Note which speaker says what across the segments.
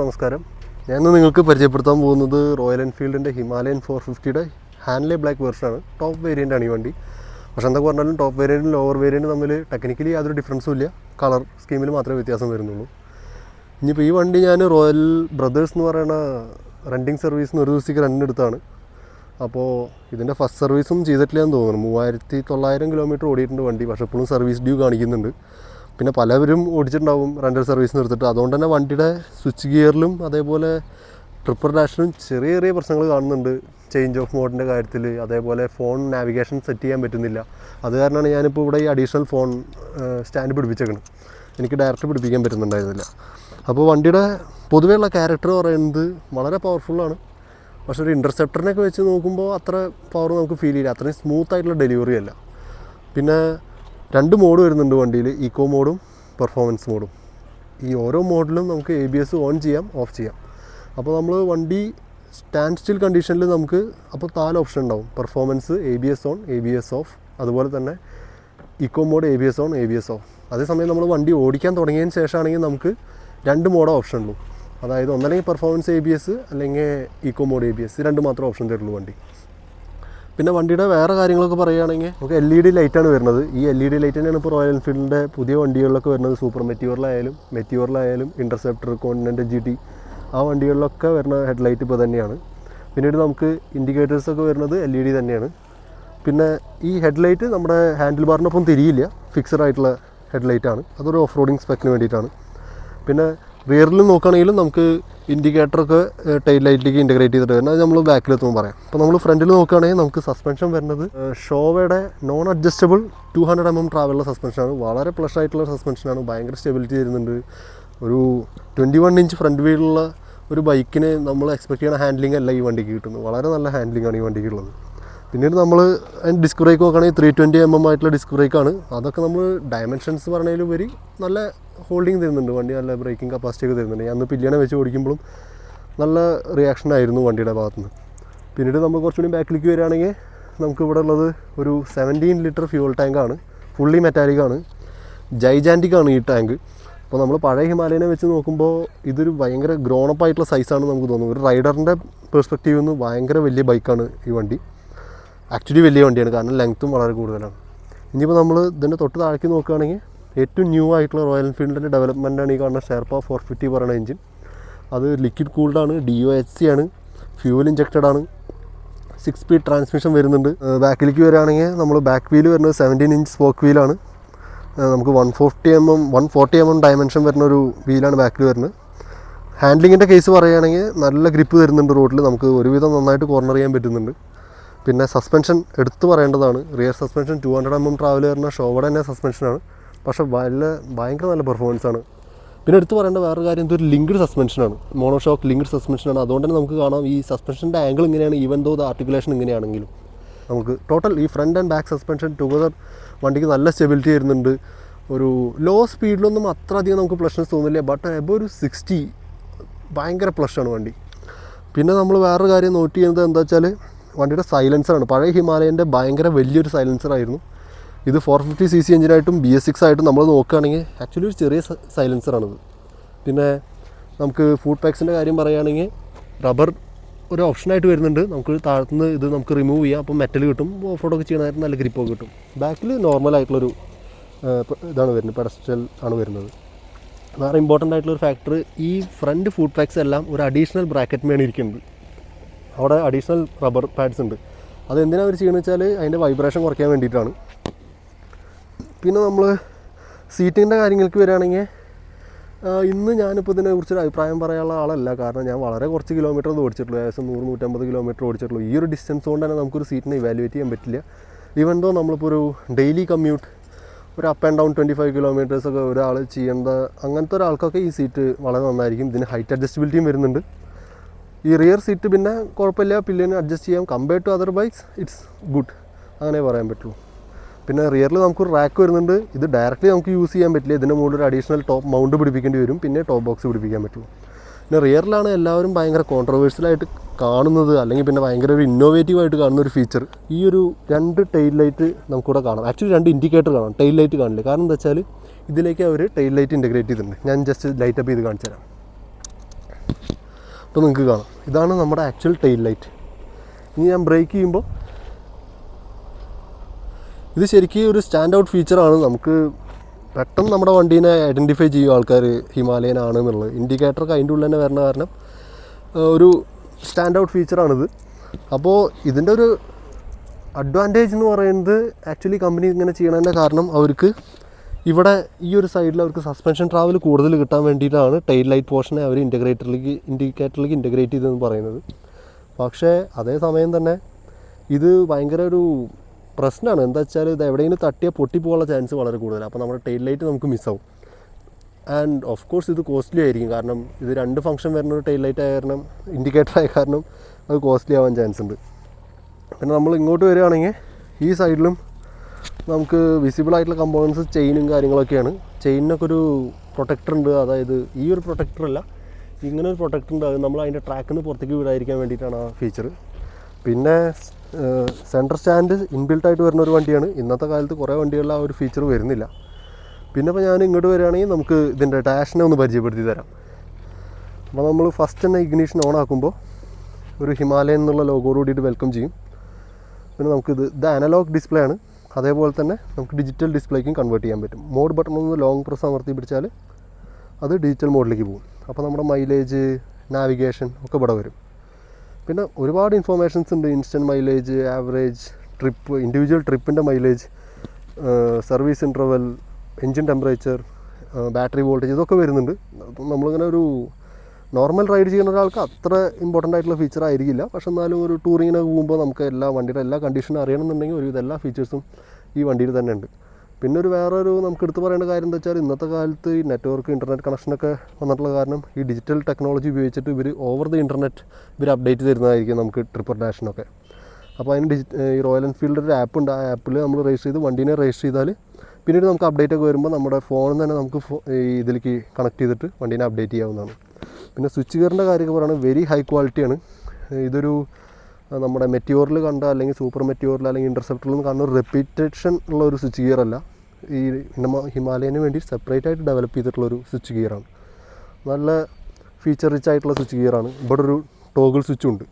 Speaker 1: നമസ്കാരം. ഞാൻ നിങ്ങൾക്ക് പരിചയപ്പെടുത്താൻ പോകുന്നത് റോയൽ എൻഫീൽഡിന്റെ ഹിമാലയൻ ഫോർ ഫിഫ്റ്റിയുടെ ഹാൻഡ്ലെ ബ്ലാക്ക് വെർഷനാണ് ടോപ്പ് വേരിയന്റ് ആണ് ഈ വണ്ടി. പക്ഷെ എന്തൊക്കെ പറഞ്ഞാലും ടോപ്പ് വേരിയന്റും ലോവർ വേരിയന്റും തമ്മിൽ ടെക്നിക്കലി യാതൊരു ഡിഫറൻസും ഇല്ല. കളർ സ്കീമിൽ മാത്രമേ വ്യത്യാസം വരുന്നുള്ളൂ. ഇനിയിപ്പോൾ ഈ വണ്ടി ഞാൻ റോയൽ ബ്രദേഴ്സ് എന്ന് പറയുന്ന റെന്റിങ് സർവീസിന് ഒരു ദിവസത്തേക്ക് റെന്റ് എടുത്താണ്. അപ്പോൾ ഇതിന്റെ ഫസ്റ്റ് സർവീസും ചെയ്തിട്ടില്ല എന്ന് തോന്നുന്നു. മൂവായിരത്തി തൊള്ളായിരം കിലോമീറ്റർ ഓടിയിട്ടുണ്ട് വണ്ടി. പക്ഷേ ഇപ്പോഴും സർവീസ് ഡ്യൂ കാണിക്കുന്നുണ്ട്. പിന്നെ പലവരും ഓടിച്ചിട്ടുണ്ടാവും റെന്റൽ സർവീസ് നിർത്തിട്ട് അതുകൊണ്ട് തന്നെ വണ്ടിയുടെ സ്വിച്ച് ഗിയറിലും അതേപോലെ ട്രിപ്പർ ഡാഷിലും ചെറിയ ചെറിയ പ്രശ്നങ്ങൾ കാണുന്നുണ്ട്. ചേഞ്ച് ഓഫ് മോഡിന്റെ കാര്യത്തിൽ അതേപോലെ ഫോൺ നാവിഗേഷൻ സെറ്റ് ചെയ്യാൻ പറ്റുന്നില്ല. അത് കാരണമാണ് ഞാനിപ്പോൾ ഇവിടെ ഈ അഡീഷണൽ ഫോൺ സ്റ്റാൻഡ് പിടിപ്പിച്ചേക്കണം. എനിക്ക് ഡയറക്റ്റ് പിടിപ്പിക്കാൻ പറ്റുന്നുണ്ടായിരുന്നില്ല. അപ്പോൾ വണ്ടിയുടെ പൊതുവെയുള്ള ക്യാരക്ടർ പറയുന്നത് വളരെ പവർഫുള്ളാണ് പക്ഷേ ഒരു ഇന്റർസെപ്റ്ററിനൊക്കെ വെച്ച് നോക്കുമ്പോൾ അത്ര പവർ നമുക്ക് ഫീൽ ചെയ്യില്ല. അത്രയും സ്മൂത്ത് ആയിട്ടുള്ള ഡെലിവറി അല്ല. പിന്നെ രണ്ട് മോഡ് വരുന്നുണ്ട് വണ്ടിയിൽ. ഈക്കോ മോഡും പെർഫോമൻസ് മോഡും. ഈ ഓരോ മോഡലും നമുക്ക് എ ബി എസ് ഓൺ ചെയ്യാം ഓഫ് ചെയ്യാം. അപ്പോൾ നമ്മൾ വണ്ടി സ്റ്റാൻഡ് സ്റ്റിൽ കണ്ടീഷനിൽ നമുക്ക് അപ്പോൾ നാല് ഓപ്ഷൻ ഉണ്ടാവും. Performance A B S on A B S off അതുപോലെ തന്നെ eco mode A B S on A B S off അതേസമയം നമ്മൾ വണ്ടി ഓടിക്കാൻ തുടങ്ങിയതിന് ശേഷമാണെങ്കിൽ നമുക്ക് രണ്ട് മോഡ് ഓപ്ഷൻ ഉള്ളൂ. അതായത് ഒന്നല്ലെങ്കിൽ പെർഫോമൻസ് എ ബി എസ് അല്ലെങ്കിൽ eco mode A B S രണ്ട് മാത്രം ഓപ്ഷൻ തരുള്ളൂ വണ്ടി. പിന്നെ വണ്ടിയുടെ വേറെ കാര്യങ്ങളൊക്കെ പറയുകയാണെങ്കിൽ നമുക്ക് എൽ ഇ ഡി ലൈറ്റാണ് വരുന്നത്. ഈ എൽ ഇ ഡി ലൈറ്റ് തന്നെയാണ് ഇപ്പോൾ റോയൽ എൻഫീൽഡിന്റെ പുതിയ വണ്ടികളിലൊക്കെ വരുന്നത്. സൂപ്പർ മെറ്റിയോറിലായാലും മെറ്റിയോറിലായാലും ഇന്റർസെപ്റ്റർ കോണ്ടിനെന്റ് ജി ടി ആ വണ്ടികളിലൊക്കെ വരുന്ന ഹെഡ്ലൈറ്റ് ഇപ്പോൾ തന്നെയാണ്. പിന്നീട് നമുക്ക് ഇൻഡിക്കേറ്റേഴ്സൊക്കെ വരുന്നത് എൽ ഇ ഡി തന്നെയാണ്. പിന്നെ ഈ ഹെഡ്ലൈറ്റ് നമ്മുടെ ഹാൻഡിൽ ബാറിനൊപ്പം തിരിയില്ല. ഫിക്സഡ് ആയിട്ടുള്ള ഹെഡ്ലൈറ്റാണ് അതൊരു ഓഫ് റോഡിങ് സ്പെക്കിന് വേണ്ടിയിട്ടാണ്. പിന്നെ റിയറിൽ നോക്കുകയാണെങ്കിലും നമുക്ക് ഇൻഡിക്കേറ്ററൊക്കെ ടൈൽ ലൈറ്റിലേക്ക് ഇന്റഗ്രേറ്റ് ചെയ്തിട്ട് വരുന്നത് അത് നമ്മൾ ബാക്കിലെത്തുമ്പോൾ പറയാം. അപ്പോൾ നമ്മൾ ഫ്രണ്ടിൽ നോക്കുകയാണെങ്കിൽ നമുക്ക് സസ്പെൻഷൻ വരുന്നത് ഷോവയുടെ non adjustable two hundred M M ട്രാവലുള്ള സസ്പെൻഷനാണ് വളരെ പ്ലഷ് ആയിട്ടുള്ള സസ്പെൻഷനാണ് ഭയങ്കര സ്റ്റെബിലിറ്റി തരുന്നുണ്ട്. ഒരു ട്വന്റി വൺ ഇഞ്ച് ഫ്രണ്ട് വീലുള്ള ഒരു ബൈക്കിന് നമ്മൾ എക്സ്പെക്ട് ചെയ്യുന്ന ഹാൻഡ്ലിംഗ് അല്ല ഈ വണ്ടിക്ക് കിട്ടുന്നത്. വളരെ നല്ല ഹാൻഡ്ലിംഗ് ആണ് ഈ വണ്ടിക്ക് ഉള്ളത്. പിന്നീട് നമ്മൾ ഡിസ്ക് ബ്രേക്ക് നോക്കുകയാണെങ്കിൽ ത്രീ ട്വന്റി എം എം ആയിട്ടുള്ള ഡിസ്ക് ബ്രേക്കാണ് അതൊക്കെ നമ്മൾ ഡയമെൻഷൻസ് പറഞ്ഞതിലുപരി നല്ല ഹോൾഡിങ് തരുന്നുണ്ട് വണ്ടി നല്ല ബ്രേക്കിംഗ് കപ്പാസിറ്റി ഒക്കെ തരുന്നുണ്ട്. അന്ന് പില്ലിയനെ വെച്ച് ഓടിക്കുമ്പോഴും നല്ല റിയാക്ഷൻ ആയിരുന്നു വണ്ടിയുടെ ഭാഗത്തുനിന്ന്. പിന്നീട് നമ്മൾ കുറച്ചുകൂടി ബാക്കിലേക്ക് വരികയാണെങ്കിൽ നമുക്ക് ഇവിടെ ഉള്ളത് ഒരു സെവന്റീൻ ലിറ്റർ ഫ്യൂൾ ടാങ്കാണ് ഫുള്ളി മെറ്റാലിക് ആണ്. ജൈജാന്റിക് ആണ് ഈ ടാങ്ക് അപ്പോൾ നമ്മൾ പഴയ ഹിമാലയനെ വെച്ച് നോക്കുമ്പോൾ ഇതൊരു ഭയങ്കര ഗ്രോണപ്പായിട്ടുള്ള സൈസാണ് നമുക്ക് തോന്നുന്നത് ഒരു റൈഡറിന്റെ പെർസ്പെക്റ്റീവിൽ നിന്ന് ഭയങ്കര വലിയ ബൈക്കാണ് ഈ വണ്ടി. ആക്ച്വലി വലിയ വണ്ടിയാണ്. കാരണം ലെങ്ത്തും വളരെ കൂടുതലാണ്. ഇനിയിപ്പോൾ നമ്മൾ ഇതിന്റെ തൊട്ട് താഴേക്ക് നോക്കുകയാണെങ്കിൽ ഏറ്റവും ന്യൂ ആയിട്ടുള്ള റോയൽ എൻഫീൽഡിന്റെ ഡെവലപ്മെന്റാണ് ഈ കാണുന്ന ഷെർപ്പ ഫോർ ഫിഫ്റ്റി പറയുന്ന എഞ്ചിൻ അത് ലിക്വിഡ് കൂൾഡാണ് ഡി ഒ എച്ച് സി ആണ് ഫ്യൂവൽ ഇഞ്ചക്റ്റഡ് ആണ്. സിക്സ് സ്പീഡ് ട്രാൻസ്മിഷൻ വരുന്നുണ്ട്. ബാക്കിലേക്ക് വരികയാണെങ്കിൽ നമ്മൾ ബാക്ക് വീൽ വരുന്നത് സെവന്റീൻ ഇഞ്ച് സ്പോക്ക് വീലാണ് നമുക്ക് one forty M M one forty M M dimension വരുന്ന ഒരു വീലാണ് ബാക്കിൽ വരുന്നത്. ഹാൻഡ്ലിങ്ങിന്റെ കേസ് പറയുകയാണെങ്കിൽ നല്ല ഗ്രിപ്പ് തരുന്നുണ്ട് റോഡിൽ നമുക്ക് ഒരുവിധം നന്നായിട്ട് കോർണർ ചെയ്യാൻ പറ്റുന്നുണ്ട്. പിന്നെ സസ്പെൻഷൻ എടുത്തു പറയേണ്ടതാണ്. Rear suspension two hundred M M travel വരുന്ന ഷോയുടെ തന്നെ സസ്പെൻഷനാണ് പക്ഷേ നല്ല ഭയങ്കര നല്ല പെർഫോമൻസ് ആണ്. പിന്നെ എടുത്തു പറയേണ്ട വേറൊരു കാര്യം ഇതൊരു ലിങ്ക്ഡ് സസ്പെൻഷനാണ് മോണോ ഷോക്ക് ലിങ്ക്ഡ് സസ്പെൻഷനാണ് അതുകൊണ്ട് തന്നെ നമുക്ക് കാണാം ഈ സസ്പെൻഷന്റെ ആംഗിൾ ഇങ്ങനെയാണ് ഈവൻ ദോ ദ ആർട്ടിക്കുലേഷൻ ഇങ്ങനെയാണെങ്കിലും. നമുക്ക് ടോട്ടൽ ഈ front and back suspension together വണ്ടിക്ക് നല്ല സ്റ്റെബിലിറ്റി വരുന്നുണ്ട്. ഒരു ലോ സ്പീഡിലൊന്നും അത്ര അധികം നമുക്ക് പ്ലഷൻസ് തോന്നില്ല. ബട്ട് എബോ ഒരു സിക്സ്റ്റി ഭയങ്കര പ്ലഷാണ് വണ്ടി. പിന്നെ നമ്മൾ വേറൊരു കാര്യം നോട്ട് ചെയ്യുന്നത് എന്താ വെച്ചാൽ വണ്ടിയുടെ സൈലൻസറാണ്. പഴയ ഹിമാലയന്റെ ഭയങ്കര വലിയൊരു സൈലൻസർ ആയിരുന്നു ഇത് ഫോർ ഫിഫ്റ്റി സി സി എഞ്ചിനായിട്ടും ബി എസ് സിക്സ് ആയിട്ടും നമ്മൾ നോക്കുകയാണെങ്കിൽ ആക്ച്വലി ഒരു ചെറിയ സൈലൻസറാണിത്. പിന്നെ നമുക്ക് ഫുഡ് പാക്സിന്റെ കാര്യം പറയുകയാണെങ്കിൽ റബ്ബർ ഒരു ഓപ്ഷനായിട്ട് വരുന്നുണ്ട്. നമുക്ക് താഴത്തുനിന്ന് ഇത് നമുക്ക് റിമൂവ് ചെയ്യാം. അപ്പോൾ മെറ്റൽ കിട്ടും. ഓഫ് റോഡൊക്കെ ചെയ്യണമായിട്ട് നല്ല ഗ്രിപ്പൊക്കെ കിട്ടും. ബാക്കിൽ നോർമൽ ആയിട്ടുള്ളൊരു ഇതാണ് വരുന്നത്. പെഡസ്റ്റൽ ആണ് വരുന്നത്. വേറെ ഇമ്പോർട്ടന്റ് ആയിട്ടുള്ള ഒരു ഫാക്ടർ ഈ ഫ്രണ്ട് ഫുഡ് പാക്സ് എല്ലാം ഒരു അഡീഷണൽ ബ്രാക്കറ്റ് മേണ് ഇരിക്കുന്നുണ്ട് അവിടെ അഡീഷണൽ റബ്ബർ പാഡ്സ് ഉണ്ട്. അത് എന്തിനാണ് അവർ ചെയ്യുന്നത് വെച്ചാൽ അതിന്റെ വൈബ്രേഷൻ കുറയ്ക്കാൻ വേണ്ടിയിട്ടാണ്. പിന്നെ നമ്മൾ സീറ്റിന്റെ കാര്യങ്ങൾക്ക് വരികയാണെങ്കിൽ ഇന്ന് ഞാനിപ്പോൾ ഇതിനെ കുറിച്ചൊരു അഭിപ്രായം പറയാനുള്ള ആളല്ല. കാരണം ഞാൻ വളരെ കുറച്ച് കിലോമീറ്റർ ഓടിച്ചിട്ടുള്ളൂ ഏകദേശം നൂറ് നൂറ്റമ്പത് കിലോമീറ്റർ ഓടിച്ചിട്ടുള്ളൂ. ഈ ഒരു ഡിസ്റ്റൻസ് കൊണ്ട് തന്നെ നമുക്കൊരു സീറ്റിനെ ഇവാലുവേറ്റ് ചെയ്യാൻ പറ്റില്ല. ഈവൻ ദോ നമ്മളിപ്പോൾ ഒരു ഡെയിലി കമ്മ്യൂട്ട് ഒരു up and down twenty five kilometres ഒക്കെ ഒരാൾ ചെയ്യേണ്ട അങ്ങനത്തെ ഒരാൾക്കൊക്കെ ഈ സീറ്റ് വളരെ നന്നായിരിക്കും. ഇതിന് ഹൈറ്റ് അഡ്ജസ്റ്റബിലിറ്റിയും വരുന്നുണ്ട്. ഈ റിയർ സീറ്റ് പിന്നെ കുഴപ്പമില്ല. പില്ലിന് അഡ്ജസ്റ്റ് ചെയ്യാം. Compare to other bikes it's good അങ്ങനെ പറയാൻ പറ്റുള്ളൂ. പിന്നെ റിയറിൽ നമുക്കൊരു റാക്ക് വരുന്നുണ്ട്. ഇത് ഡയറക്റ്റ്ലി നമുക്ക് യൂസ് ചെയ്യാൻ പറ്റില്ല. ഇതിന്റെ മുകളിൽ ഒരു അഡീഷണൽ ടോപ്പ് മൗണ്ട് പിടിപ്പിക്കേണ്ടി വരും. പിന്നെ ടോപ്പ് ബോക്സ് പിടിപ്പിക്കാൻ പറ്റുള്ളൂ പിന്നെ റിയറിലാണ് എല്ലാവരും ഭയങ്കര കോൺട്രവേഴ്സ്യലായിട്ട് കാണുന്നത്. അല്ലെങ്കിൽ പിന്നെ ഭയങ്കര ഒരു ഇന്നോവേറ്റീവ് ആയിട്ട് കാണുന്ന ഒരു ഫീച്ചർ ഈ ഒരു രണ്ട് ടെയിൽ ലൈറ്റ് നമുക്കിവിടെ കാണാം. ആക്ച്വലി രണ്ട് ഇൻഡിക്കേറ്റർ കാണാം. ടെയിൽ ലൈറ്റ് കാണില്ല? കാരണം എന്താ വെച്ചാൽ ഇതിലേക്ക് അവർ ടെയിൽ ലൈറ്റ് ഇന്റഗ്രേറ്റ് ചെയ്തിട്ടുണ്ട്. ഞാൻ ജസ്റ്റ് ലൈറ്റ് അപ്പ് ചെയ്ത് കാണിച്ചു തരാം അപ്പോൾ നിങ്ങൾക്ക് കാണാം. ഇതാണ് നമ്മുടെ ആക്ച്വൽ ടെയിൽ ലൈറ്റ് ഇനി ഞാൻ ബ്രേക്ക് ചെയ്യുമ്പോൾ ഇത് ശരിക്കും ഒരു സ്റ്റാൻഡ് ഔട്ട് ഫീച്ചറാണ് നമുക്ക് പെട്ടെന്ന് നമ്മുടെ വണ്ടീനെ ഐഡന്റിഫൈ ചെയ്യും ആൾക്കാർ ഹിമാലയൻ ആണ് എന്നുള്ളത്. ഇൻഡിക്കേറ്ററൊക്കെ അതിന്റെ ഉള്ളിൽ തന്നെ വരണ കാരണം ഒരു സ്റ്റാൻഡ് ഔട്ട് ഫീച്ചറാണിത് അപ്പോൾ ഇതിന്റെ ഒരു അഡ്വാന്റേജ് എന്ന് പറയുന്നത് ആക്ച്വലി കമ്പനി ഇങ്ങനെ ചെയ്യണതിന്റെ കാരണം അവർക്ക് ഇവിടെ ഈ ഒരു സൈഡിൽ അവർക്ക് സസ്പെൻഷൻ ട്രാവൽ കൂടുതൽ കിട്ടാൻ വേണ്ടിയിട്ടാണ് ടൈൽ ലൈറ്റ് പോർഷനെ അവർ ഇന്റഗ്രേറ്ററിലേക്ക് ഇൻഡിക്കേറ്ററിലേക്ക് ഇന്റഗ്രേറ്റ് ചെയ്തതെന്ന് പറയുന്നത്. പക്ഷേ അതേ സമയം തന്നെ ഇത് ഭയങ്കര ഒരു പ്രശ്നമാണ്. എന്താ വെച്ചാൽ ഇത് എവിടെയെങ്കിലും തട്ടിയാൽ പൊട്ടിപ്പോകാനുള്ള ചാൻസ് വളരെ കൂടുതലാണ്. അപ്പോൾ നമ്മുടെ ടൈൽ ലൈറ്റ് നമുക്ക് മിസ്സാവും ആൻഡ് ഓഫ് കോഴ്സ് ഇത് കോസ്റ്റ്ലി ആയിരിക്കും. കാരണം ഇത് രണ്ട് ഫംഗ്ഷൻ വരുന്ന ഒരു ടൈൽ ലൈറ്റ് ആയ കാരണം ഇൻഡിക്കേറ്റർ ആയ കാരണം അത് കോസ്റ്റ്ലി ആവാൻ ചാൻസ് ഉണ്ട്. പിന്നെ നമ്മൾ ഇങ്ങോട്ട് വരികയാണെങ്കിൽ ഈ സൈഡിലും നമുക്ക് വിസിബിൾ ആയിട്ടുള്ള കമ്പോണൻസ് ചെയിനും കാര്യങ്ങളൊക്കെയാണ്. ചെയിനൊക്കെ ഒരു പ്രൊട്ടക്ടർ ഉണ്ട്. അതായത് ഈ ഒരു പ്രൊട്ടക്ടർ അല്ല ഇങ്ങനെ ഒരു പ്രൊട്ടക്ടർ ഉണ്ട്. അത് നമ്മൾ അതിന്റെ ട്രാക്കിൽ നിന്ന് പുറത്തേക്ക് വിടാതിരിക്കാൻ വേണ്ടിയിട്ടാണ് ആ ഫീച്ചർ പിന്നെ സെന്റർ സ്റ്റാൻഡ് ഇൻബിൽട്ട് ആയിട്ട് വരുന്ന ഒരു വണ്ടിയാണ്. ഇന്നത്തെ കാലത്ത് കുറേ വണ്ടികളിൽ ആ ഒരു ഫീച്ചർ വരുന്നില്ല. പിന്നെ ഇപ്പോൾ ഞാൻ ഇങ്ങോട്ട് വരികയാണെങ്കിൽ നമുക്ക് ഇതിന്റെ ഡാഷിനെ ഒന്ന് പരിചയപ്പെടുത്തി തരാം. അപ്പോൾ നമ്മൾ ഫസ്റ്റ് തന്നെ ഇഗ്നീഷൻ ഓൺ ആക്കുമ്പോൾ ഒരു ഹിമാലയൻ എന്നുള്ള ലോഗോട് കൂടിയിട്ട് വെൽക്കം ചെയ്യും. പിന്നെ നമുക്കിത് ഇത് അനലോഗ് ഡിസ്പ്ലേ ആണ്. അതേപോലെ തന്നെ നമുക്ക് ഡിജിറ്റൽ ഡിസ്പ്ലേക്കും കൺവേർട്ട് ചെയ്യാൻ പറ്റും. മോഡ് ബട്ടൺ ഒന്ന് ലോങ് പ്രസ് അമർത്തി പിടിച്ചാൽ അത് ഡിജിറ്റൽ മോഡിലേക്ക് പോകും. അപ്പോൾ നമ്മുടെ മൈലേജ് നാവിഗേഷൻ ഒക്കെ ഇവിടെ വരും. പിന്നെ ഒരുപാട് ഇൻഫോർമേഷൻസ് ഉണ്ട്. Instant mileage average trip individual ട്രിപ്പിന്റെ mileage service interval engine temperature battery voltage ഇതൊക്കെ വരുന്നുണ്ട്. അപ്പം നമ്മളിങ്ങനെ ഒരു നോർമൽ റൈഡ് ചെയ്യുന്ന ഒരാൾക്ക് അത്ര ഇമ്പോർട്ടന്റ് ആയിട്ടുള്ള ഫീച്ചർ ആയിരിക്കില്ല. പക്ഷെ എന്നാലും ഒരു ടൂറിങ്ങിനൊക്കെ പോകുമ്പോൾ നമുക്ക് എല്ലാ വണ്ടിയുടെ എല്ലാ കണ്ടീഷനും അറിയണമെന്നുണ്ടെങ്കിൽ ഒരു എല്ലാ ഫീച്ചേഴ്സും ഈ വണ്ടിയിൽ തന്നെ ഉണ്ട്. പിന്നെ ഒരു വേറൊരു നമുക്ക് എടുത്ത് പറയേണ്ട കാര്യം എന്താ വെച്ചാൽ ഇന്നത്തെ കാലത്ത് ഈ നെറ്റ്വർക്ക് ഇന്റർനെറ്റ് കണക്ഷനൊക്കെ വന്നിട്ടുള്ള കാരണം ഈ ഡിജിറ്റൽ ടെക്നോളജി ഉപയോഗിച്ചിട്ട് ഇവർ ഓവർ ദി ഇന്റർനെറ്റ് ഇവർ അപ്ഡേറ്റ് തരുന്നതായിരിക്കും നമുക്ക് ട്രിപ്പർ ഡാഷിനൊക്കെ അപ്പോൾ അതിന് ഡിജി ഈ റോയൽ എൻഫീൽഡ് ഒരു ആപ്പ് ഉണ്ട്. ആ ആപ്പിൽ നമ്മൾ രജിസ്റ്റർ ചെയ്ത് വണ്ടീനെ രജിസ്റ്റർ ചെയ്താൽ പിന്നീട് നമുക്ക് അപ്ഡേറ്റ് ഒക്കെ വരുമ്പോൾ നമ്മുടെ ഫോണിൽ തന്നെ നമുക്ക് ഈ ഇതിലേക്ക് കണക്ട് ചെയ്തിട്ട് വണ്ടീനെ അപ്ഡേറ്റ് ചെയ്യാവുന്നതാണ്. പിന്നെ സ്വിച്ച് ഗിയറിന്റെ കാര്യമൊക്കെ പറയുകയാണ് വെരി ഹൈ ക്വാളിറ്റിയാണ് ഇതൊരു നമ്മുടെ മെറ്റിയോറിൽ കണ്ട അല്ലെങ്കിൽ സൂപ്പർ മെറ്റിയോറിൽ അല്ലെങ്കിൽ ഇന്റർസെപ്റ്ററിൽ നിന്ന് കാണുന്ന റെപ്പീറ്റേഷൻ ഉള്ള ഒരു സ്വിച്ച് ഗിയർ അല്ല. ഈ ഹിമാലയന് വേണ്ടി സെപ്പറേറ്റ് ആയിട്ട് ഡെവലപ്പ് ചെയ്തിട്ടുള്ള ഒരു സ്വിച്ച് ഗിയറാണ് നല്ല ഫീച്ചർ റിച്ച് ആയിട്ടുള്ള സ്വിച്ച് ഗിയറാണ് ഇവിടെ ഒരു ടോഗിൾ സ്വിച്ച് ഉണ്ട്.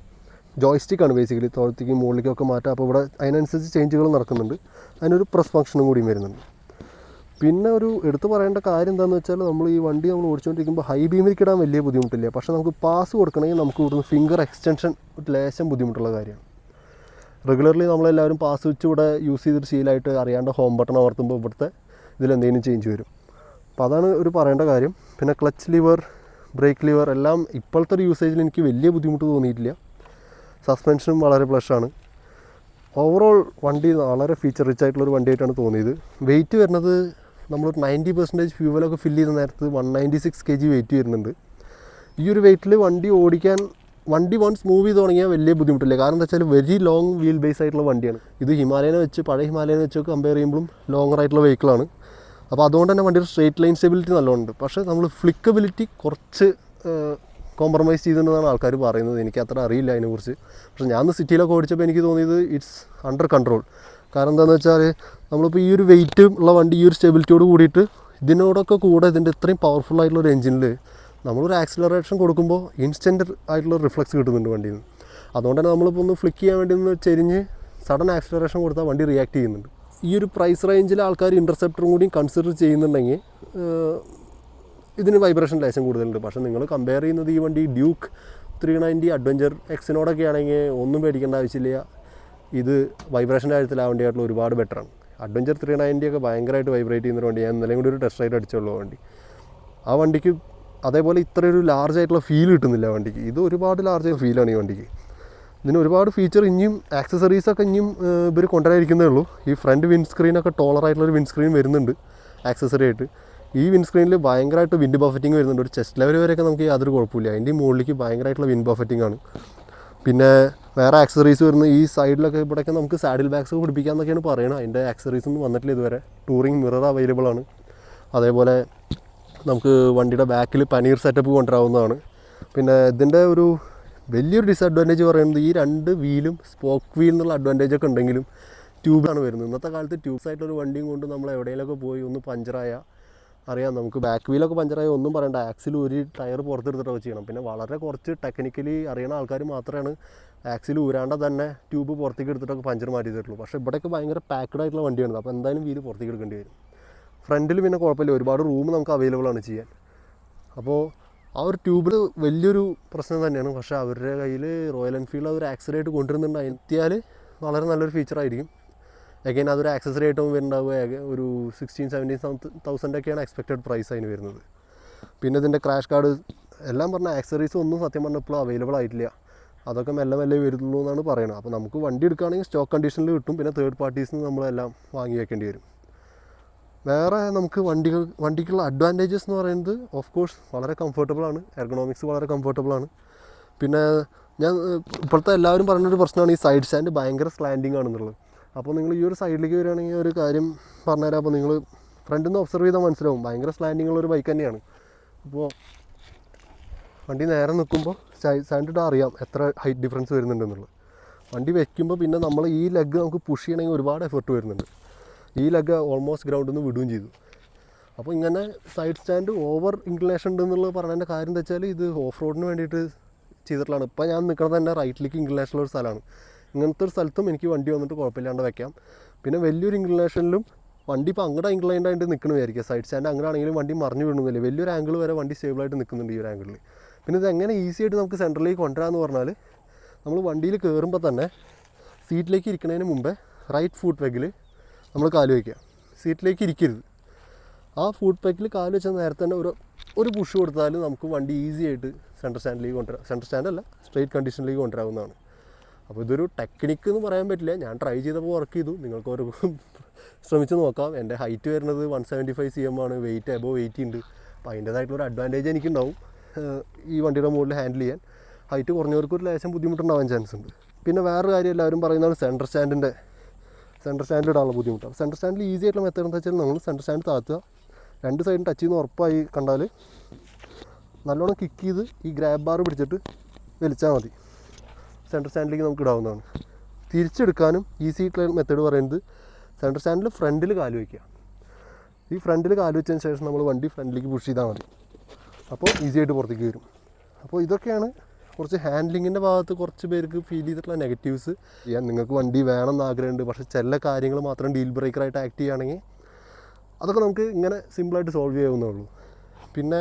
Speaker 1: ജോയ്സ്റ്റിക്കാണ് ബേസിക്കലി തോളത്തേക്ക് മുകളിലേക്കൊക്കെ മാറ്റാം. അപ്പോൾ ഇവിടെ അതിനനുസരിച്ച് ചേഞ്ചുകൾ നടക്കുന്നുണ്ട്. അതിനൊരു പ്രസ് ഫംഗ്ഷനും കൂടിയും വരുന്നുണ്ട്. പിന്നെ ഒരു എടുത്തു പറയേണ്ട കാര്യം എന്താണെന്ന് വെച്ചാൽ നമ്മൾ ഈ വണ്ടി നമ്മൾ ഓടിച്ചുകൊണ്ടിരിക്കുമ്പോൾ ഹൈ ബീമിലേക്ക് ഇടാൻ വലിയ ബുദ്ധിമുട്ടില്ല. പക്ഷേ നമുക്ക് പാസ് കൊടുക്കണമെങ്കിൽ നമുക്ക് ഇവിടുന്ന് ഫിംഗർ എക്സ്റ്റൻഷൻ ഒരു ലേശം ബുദ്ധിമുട്ടുള്ള കാര്യമാണ്. റെഗുലർലി നമ്മളെല്ലാവരും പാസ് വെച്ച് ഇവിടെ യൂസ് ചെയ്തിട്ട് ശീലമായിട്ട് അറിയാണ്ട് ഹോം ബട്ടൺ അമർത്തുമ്പോൾ ഇവിടുത്തെ ഇതിലെന്തെങ്കിലും ചേഞ്ച് വരും. അപ്പോൾ അതാണ് ഒരു പറയേണ്ട കാര്യം. പിന്നെ ക്ലച്ച് ലിവർ ബ്രേക്ക് ലിവർ എല്ലാം ഇപ്പോഴത്തെ ഒരു യൂസേജിൽ എനിക്ക് വലിയ ബുദ്ധിമുട്ട് തോന്നിയിട്ടില്ല. സസ്പെൻഷനും വളരെ പ്ലഷാണ് ഓവറോൾ വണ്ടി വളരെ ഫീച്ചർ റിച്ച് ആയിട്ടുള്ളൊരു വണ്ടിയായിട്ടാണ് തോന്നിയത്. വെയിറ്റ് വരുന്നത് നമ്മളൊരു നയന്റി പെർസെന്റേജ് ഫ്യൂവലൊക്കെ ഫില്ല് ചെയ്ത നേരത്ത് one ninety six K G weight വരുന്നുണ്ട്. ഈ ഒരു വെയിറ്റിൽ വണ്ടി ഓടിക്കാൻ വണ്ടി വൺസ് മൂവ് ചെയ്ത് തുടങ്ങിയാൽ വലിയ ബുദ്ധിമുട്ടില്ല. കാരണം എന്താ വെച്ചാൽ വെരി ലോങ് വീൽ ബേസ് ആയിട്ടുള്ള വണ്ടിയാണ്. ഇത് ഹിമാലയനെ വെച്ച് പഴയ ഹിമാലയനെ വെച്ച് കമ്പയർ ചെയ്യുമ്പോഴും ലോങ്ങർ ആയിട്ടുള്ള വെഹിക്കിളാണ് അപ്പോൾ അതുകൊണ്ട് തന്നെ വണ്ടിയുടെ സ്ട്രേറ്റ് ലൈൻ സ്റ്റെബിലിറ്റി നല്ലോണമുണ്ട് പക്ഷേ നമ്മൾ ഫ്ലിക്കബിലിറ്റി കുറച്ച് കോംപ്രമൈസ് ചെയ്തിട്ടുണ്ടെന്നാണ് ആൾക്കാർ പറയുന്നത്. എനിക്ക് അത്ര അറിയില്ല അതിനെക്കുറിച്ച്. പക്ഷേ ഞാൻ സിറ്റിയിലൊക്കെ ഓടിച്ചപ്പോൾ എനിക്ക് തോന്നിയത് ഇറ്റ്സ് അണ്ടർ കൺട്രോൾ കാരണം എന്താണെന്ന് വെച്ചാൽ നമ്മളിപ്പോൾ ഈ ഒരു വെയിറ്റ് ഉള്ള വണ്ടി ഈ ഒരു സ്റ്റെബിലിറ്റിയോട് കൂടിയിട്ട് ഇതിനോടൊക്കെ കൂടെ ഇതിന്റെ ഇത്രയും പവർഫുൾ ആയിട്ടുള്ള ഒരു എഞ്ചിനിൽ നമ്മളൊരു ആക്സിലറേഷൻ കൊടുക്കുമ്പോൾ ഇൻസ്റ്റന്റ് ആയിട്ടുള്ള റിഫ്ലക്സ് കിട്ടുന്നുണ്ട് വണ്ടിയിൽ നിന്ന് അതുകൊണ്ട് തന്നെ നമ്മളിപ്പോൾ ഒന്ന് ഫ്ലിക്ക് ചെയ്യാൻ വേണ്ടി ഒന്ന് ചെരിഞ്ഞ് സഡൻ ആക്സിലറേഷൻ കൊടുത്താൽ വണ്ടി റിയാക്ട് ചെയ്യുന്നുണ്ട്. ഈ ഒരു പ്രൈസ് റേഞ്ചിൽ ആൾക്കാർ ഇന്റർസെപ്റ്ററും കൂടി കൺസിഡർ ചെയ്യുന്നുണ്ടെങ്കിൽ ഇതിന് വൈബ്രേഷൻ ലേശം കൂടുതലുണ്ട്. പക്ഷേ നിങ്ങൾ കമ്പയർ ചെയ്യുന്നത് ഈ വണ്ടി ഡ്യൂക്ക് ത്രീ നയന്റി അഡ്വഞ്ചർ എക്സിനോടൊക്കെ ആണെങ്കിൽ ഒന്നും പേടിക്കേണ്ട ആവശ്യമില്ല. ഇത് വൈബ്രേഷൻ കാര്യത്തിൽ ആ ഒരുപാട് ബെറ്ററാണ് അഡ്വഞ്ചർ ത്രീ നയന്റി ഒക്കെ ഭയങ്കരമായിട്ട് വൈബ്രേറ്റ് ചെയ്യുന്ന വണ്ടി. ഞാൻ കൂടി ഒരു ടെസ്റ്റ് റൈഡ് അടിച്ചുള്ള വണ്ടി. ആ വണ്ടിക്ക് അതേപോലെ ഇത്രയൊരു ലാർജ് ആയിട്ടുള്ള ഫീൽ കിട്ടുന്നില്ല വണ്ടിക്ക്. ഇത് ഒരുപാട് ലാർജ് ഫീലാണ് ഈ വണ്ടിക്ക്. ഇതിന് ഒരുപാട് ഫീച്ചർ ഇനിയും ആക്സസറീസൊക്കെ ഇനിയും ഇവർ കൊണ്ടുവരാതിരിക്കുന്നേ ഉള്ളൂ. ഈ ഫ്രണ്ട് വിൻഡ് സ്ക്രീനൊക്കെ ടോളറായിട്ടുള്ളൊരു വിൻഡ് സ്ക്രീൻ വരുന്നുണ്ട് ആക്സസറി ആയിട്ട്. ഈ വിൻഡ് സ്ക്രീനിൽ ഭയങ്കരമായിട്ട് വിൻഡ് ബഫറ്റിംഗ് വരുന്നുണ്ട്. ഒരു ചെസ്റ്റ് ലെവൽ വരെയൊക്കെ നമുക്ക് യാതൊരു കുഴപ്പമില്ല അതിന്റെ മുകളിലേക്ക് ഭയങ്കരമായിട്ടുള്ള വിൻഡ് ബഫറ്റിംഗ് ആണ്. പിന്നെ വേറെ ആക്സറീസ് വരുന്ന ഈ സൈഡിലൊക്കെ ഇവിടെയൊക്കെ നമുക്ക് സാഡിൽ ബാഗ്സ് പിടിപ്പിക്കാം എന്നൊക്കെയാണ് പറയുന്നത് അതിന്റെ ആക്സറീസ് ഒന്നും വന്നിട്ടില്ല ഇതുവരെ. ടൂറിങ് മിറർ അവൈലബിൾ ആണ്. അതേപോലെ നമുക്ക് വണ്ടിയുടെ ബാക്കിൽ പനീർ സെറ്റപ്പ് കൊണ്ടുവരാവുന്നതാണ്. പിന്നെ ഇതിന്റെ ഒരു വലിയൊരു ഡിസഡ്വാന്റേജ് പറയുന്നത് ഈ രണ്ട് വീലും സ്പോക്ക് വീൽ എന്നുള്ള അഡ്വാന്റേജ് ഒക്കെ ഉണ്ടെങ്കിലും ട്യൂബാണ് വരുന്നത്. ഇന്നത്തെ കാലത്ത് ട്യൂബ്സ് ആയിട്ടൊരു വണ്ടിയും കൊണ്ട് നമ്മൾ എവിടെയെങ്കിലൊക്കെ പോയി ഒന്ന് പഞ്ചറായ അറിയാം നമുക്ക് ബാക്ക് വീലൊക്കെ പഞ്ചറായ ഒന്നും പറയണ്ട. ആക്സിൽ ഒരു ടയർ പുറത്തെടുത്തിട്ടൊക്കെ ചെയ്യണം പിന്നെ വളരെ കുറച്ച് ടെക്നിക്കലി അറിയണ ആൾക്കാർ മാത്രമാണ് ആക്സിൽ ഊരാണ്ട തന്നെ ട്യൂബ് പുറത്തേക്ക് എടുത്തിട്ടൊക്കെ പഞ്ചർ മാറ്റി തരുള്ളൂ പക്ഷേ ഇവിടെയൊക്കെ ഭയങ്കര പാക്ഡ് ആയിട്ടുള്ള വണ്ടിയാണ്. അപ്പോൾ എന്തായാലും വീൽ പുറത്തേക്ക് എടുക്കേണ്ടി വരും. ഫ്രണ്ടിൽ പിന്നെ കുഴപ്പമില്ല. ഒരുപാട് റൂം നമുക്ക് അവൈലബിൾ ആണ് ചെയ്യാൻ. അപ്പോൾ ആ ഒരു ട്യൂബിൽ വലിയൊരു പ്രശ്നം തന്നെയാണ്. പക്ഷേ അവരുടെ കയ്യിൽ റോയൽ എൻഫീൽഡ് അതൊരു ആക്സറി ആയിട്ട് കൊണ്ടുവരുന്നുണ്ട്. എത്തിയാൽ വളരെ നല്ലൊരു ഫീച്ചർ ആയിരിക്കും. അഗൈൻ അതൊരു ആക്സസറി ആയിട്ടും വരുന്നുണ്ടാവുക. ഒരു സിക്സ്റ്റീൻ സെവന്റീൻ തൗസൻഡ് ഒക്കെയാണ് എക്സ്പെക്റ്റഡ് പ്രൈസ് അതിന് വരുന്നത്. പിന്നെ ഇതിന്റെ ക്രാഷ് കാർഡ് എല്ലാം പറഞ്ഞ ആക്സറീസ് ഒന്നും സത്യം പറഞ്ഞാൽ ഇപ്പോഴും അവൈലബിൾ ആയിട്ടില്ല. അതൊക്കെ മെല്ലെ മെല്ലെ വരുള്ളൂ എന്നാണ് പറയുന്നത് അപ്പോൾ നമുക്ക് വണ്ടി എടുക്കുകയാണെങ്കിൽ സ്റ്റോക്ക് കണ്ടീഷനിൽ കിട്ടും. പിന്നെ തേർഡ് പാർട്ടീസ് നിന്ന് നമ്മളെല്ലാം വാങ്ങി വെക്കേണ്ടി വരും. വേറെ നമുക്ക് വണ്ടികൾ വണ്ടിക്കുള്ള അഡ്വാന്റേജസ് എന്ന് പറയുന്നത് ഓഫ് കോഴ്സ് വളരെ കംഫർട്ടബിൾ ആണ്. എർഗണോമിക്സ് വളരെ കംഫർട്ടബിൾ ആണ്. പിന്നെ ഞാൻ ഇപ്പോഴത്തെ എല്ലാവരും പറഞ്ഞൊരു പ്രശ്നമാണ് ഈ സൈഡ് സ്റ്റാൻഡ് ഭയങ്കര സ്ലാൻഡിങ് ആണെന്നുള്ളത്. അപ്പോൾ നിങ്ങൾ ഈ ഒരു സൈഡിലേക്ക് വരികയാണെങ്കിൽ ഒരു കാര്യം പറഞ്ഞുതരാം. അപ്പോൾ നിങ്ങൾ ഫ്രണ്ടിൽ നിന്ന് ഒബ്സർവ് ചെയ്താൽ മനസ്സിലാവും. ഭയങ്കര സ്ലാൻഡിങ് ഉള്ള ഒരു ബൈക്ക് തന്നെയാണ്. അപ്പോൾ വണ്ടി നേരെ നിൽക്കുമ്പോൾ സ്റ്റാൻഡ് ഇട്ടാൽ അറിയാം എത്ര ഹൈറ്റ് ഡിഫറൻസ് വരുന്നുണ്ടെന്നുള്ളത്. വണ്ടി വെക്കുമ്പോൾ പിന്നെ നമ്മൾ ഈ ലെഗ് നമുക്ക് പുഷ് ചെയ്യണമെങ്കിൽ ഒരുപാട് എഫർട്ട് വരുന്നുണ്ട്. ഈ ലെഗ് ഓൾമോസ്റ്റ് ഗ്രൗണ്ടിൽ നിന്ന് വിടുകയും ചെയ്തു. അപ്പോൾ ഇങ്ങനെ സൈഡ് സ്റ്റാൻഡ് ഓവർ ഇൻക്ലിനേഷൻ ഉണ്ടെന്നുള്ളത് പറഞ്ഞതിന്റെ കാര്യം എന്താ വെച്ചാൽ ഇത് ഓഫ് റോഡിന് വേണ്ടിയിട്ട് ചെയ്തിട്ടുള്ളതാണ്. ഇപ്പോൾ ഞാൻ നിൽക്കുന്നത് തന്നെ റൈറ്റിലേക്ക് ഇൻക്ലിനേഷനുള്ള ഒരു സ്ഥലമാണ്. ഇങ്ങനത്തെ ഒരു സ്ഥലത്തും എനിക്ക് വണ്ടി വന്നിട്ട് കുഴപ്പമില്ലാണ്ട് വെക്കാം. പിന്നെ വലിയൊരു ഇൻക്ലിനേഷനിലും വണ്ടി ഇപ്പോൾ അങ്ങോട്ട് ഇൻക്ലൈൻഡ് ആയിട്ട് നിൽക്കണമായിരിക്കും സൈഡ് സ്റ്റാൻഡ് അങ്ങനെ ആണെങ്കിലും വണ്ടി മറിഞ്ഞു വീഴുന്നില്ല വലിയൊരു ആംഗിൾ വരെ വണ്ടി സ്റ്റേബിളായിട്ട് നിൽക്കുന്നുണ്ട് ഈ ഒരു ആംഗിളിൽ പിന്നെ ഇതെങ്ങനെ ഈസി ആയിട്ട് നമുക്ക് സെന്ററിലേക്ക് കൊണ്ടുവരാമെന്ന് പറഞ്ഞാൽ നമ്മൾ വണ്ടിയിൽ കയറുമ്പോൾ തന്നെ സീറ്റിലേക്ക് ഇരിക്കുന്നതിന് മുമ്പേ റൈറ്റ് ഫുട് പാക്കിൽ നമ്മൾ കാൽ വയ്ക്കുക സീറ്റിലേക്ക് ഇരിക്കരുത്. ആ ഫുഡ് പാക്കിൽ കാൽ വെച്ചാൽ നേരത്തെ തന്നെ ഒരു ഒരു പുഷ് കൊടുത്താൽ നമുക്ക് വണ്ടി ഈസി ആയിട്ട് സെന്റർ സ്റ്റാൻഡിലേക്ക് കൊണ്ടുവരാം സെന്റർ സ്റ്റാൻഡ് അല്ല സ്ട്രെയിറ്റ് കണ്ടീഷനിലേക്ക് കൊണ്ടുവരാവുന്നതാണ്. അപ്പോൾ ഇതൊരു ടെക്നിക്ക് എന്ന് പറയാൻ പറ്റില്ല. ഞാൻ ട്രൈ ചെയ്തപ്പോൾ വർക്ക് ചെയ്തു. നിങ്ങൾക്ക് ഒരു ശ്രമിച്ച് നോക്കാം. എന്റെ ഹൈറ്റ് വരുന്നത് one seventy five C M ആണ്. വെയിറ്റ് എബോ വെയിറ്റ് ഉണ്ട്. അപ്പോൾ അതിന്റേതായിട്ടുള്ള ഒരു അഡ്വാന്റേജ് എനിക്കുണ്ടാവും. ഈ വണ്ടിയുടെ മുകളിൽ ഹാൻഡിൽ ചെയ്യാൻ. ഹൈറ്റ് കുറഞ്ഞവർക്ക് ഒരു ലേശം ബുദ്ധിമുട്ടുണ്ടാവാൻ ചാൻസ് ഉണ്ട്. പിന്നെ വേറൊരു കാര്യം എല്ലാവരും പറയുന്നതാണ് സെന്റർ സ്റ്റാൻഡിന്റെ സെന്റർ സ്റ്റാൻഡിൽ ഇടാനുള്ള ബുദ്ധിമുട്ടാണ് സെന്റർ സ്റ്റാൻഡിൽ ഈസി ആയിട്ടുള്ള മെത്തേഡ് എന്താ വെച്ചാൽ നമ്മൾ സെന്റർ സ്റ്റാൻഡ് താത്തുക. രണ്ട് സൈഡും ടച്ച് ചെയ്യുന്ന ഉറപ്പായി കണ്ടാൽ നല്ലോണം കിക്ക് ചെയ്ത് ഈ ഗ്രാബ് ബാർ പിടിച്ചിട്ട് വലിച്ചാൽ മതി. സെന്റർ സ്റ്റാൻഡിലേക്ക് നമുക്ക് ഇടാവുന്നതാണ്. തിരിച്ചെടുക്കാനും ഈസി ആയിട്ടുള്ള മെത്തേഡ് പറയുന്നത് സെന്റർ സ്റ്റാൻഡിൽ ഫ്രണ്ടിൽ കാൽ വയ്ക്കുക ഈ ഫ്രണ്ടിൽ കാൽ വെച്ചതിന് ശേഷം നമ്മൾ വണ്ടി ഫ്രണ്ടിലേക്ക് പുഷ് ചെയ്താൽ മതി. അപ്പോൾ ഈസി ആയിട്ട് പുറത്തേക്ക് വരും. അപ്പോൾ ഇതൊക്കെയാണ് കുറച്ച് ഹാൻഡ്ലിങ്ങിന്റെ ഭാഗത്ത് കുറച്ച് പേർക്ക് ഫീൽ ചെയ്തിട്ടുള്ള നെഗറ്റീവ്സ് ചെയ്യാൻ നിങ്ങൾക്ക് വണ്ടി വേണമെന്ന് ആഗ്രഹമുണ്ട്. പക്ഷേ ചില കാര്യങ്ങൾ മാത്രം ഡീൽ ബ്രേക്കറായിട്ട് ആക്ട് ചെയ്യുകയാണെങ്കിൽ അതൊക്കെ നമുക്ക് ഇങ്ങനെ സിമ്പിളായിട്ട് സോൾവ് ചെയ്യാവുന്നേ ഉള്ളൂ. പിന്നെ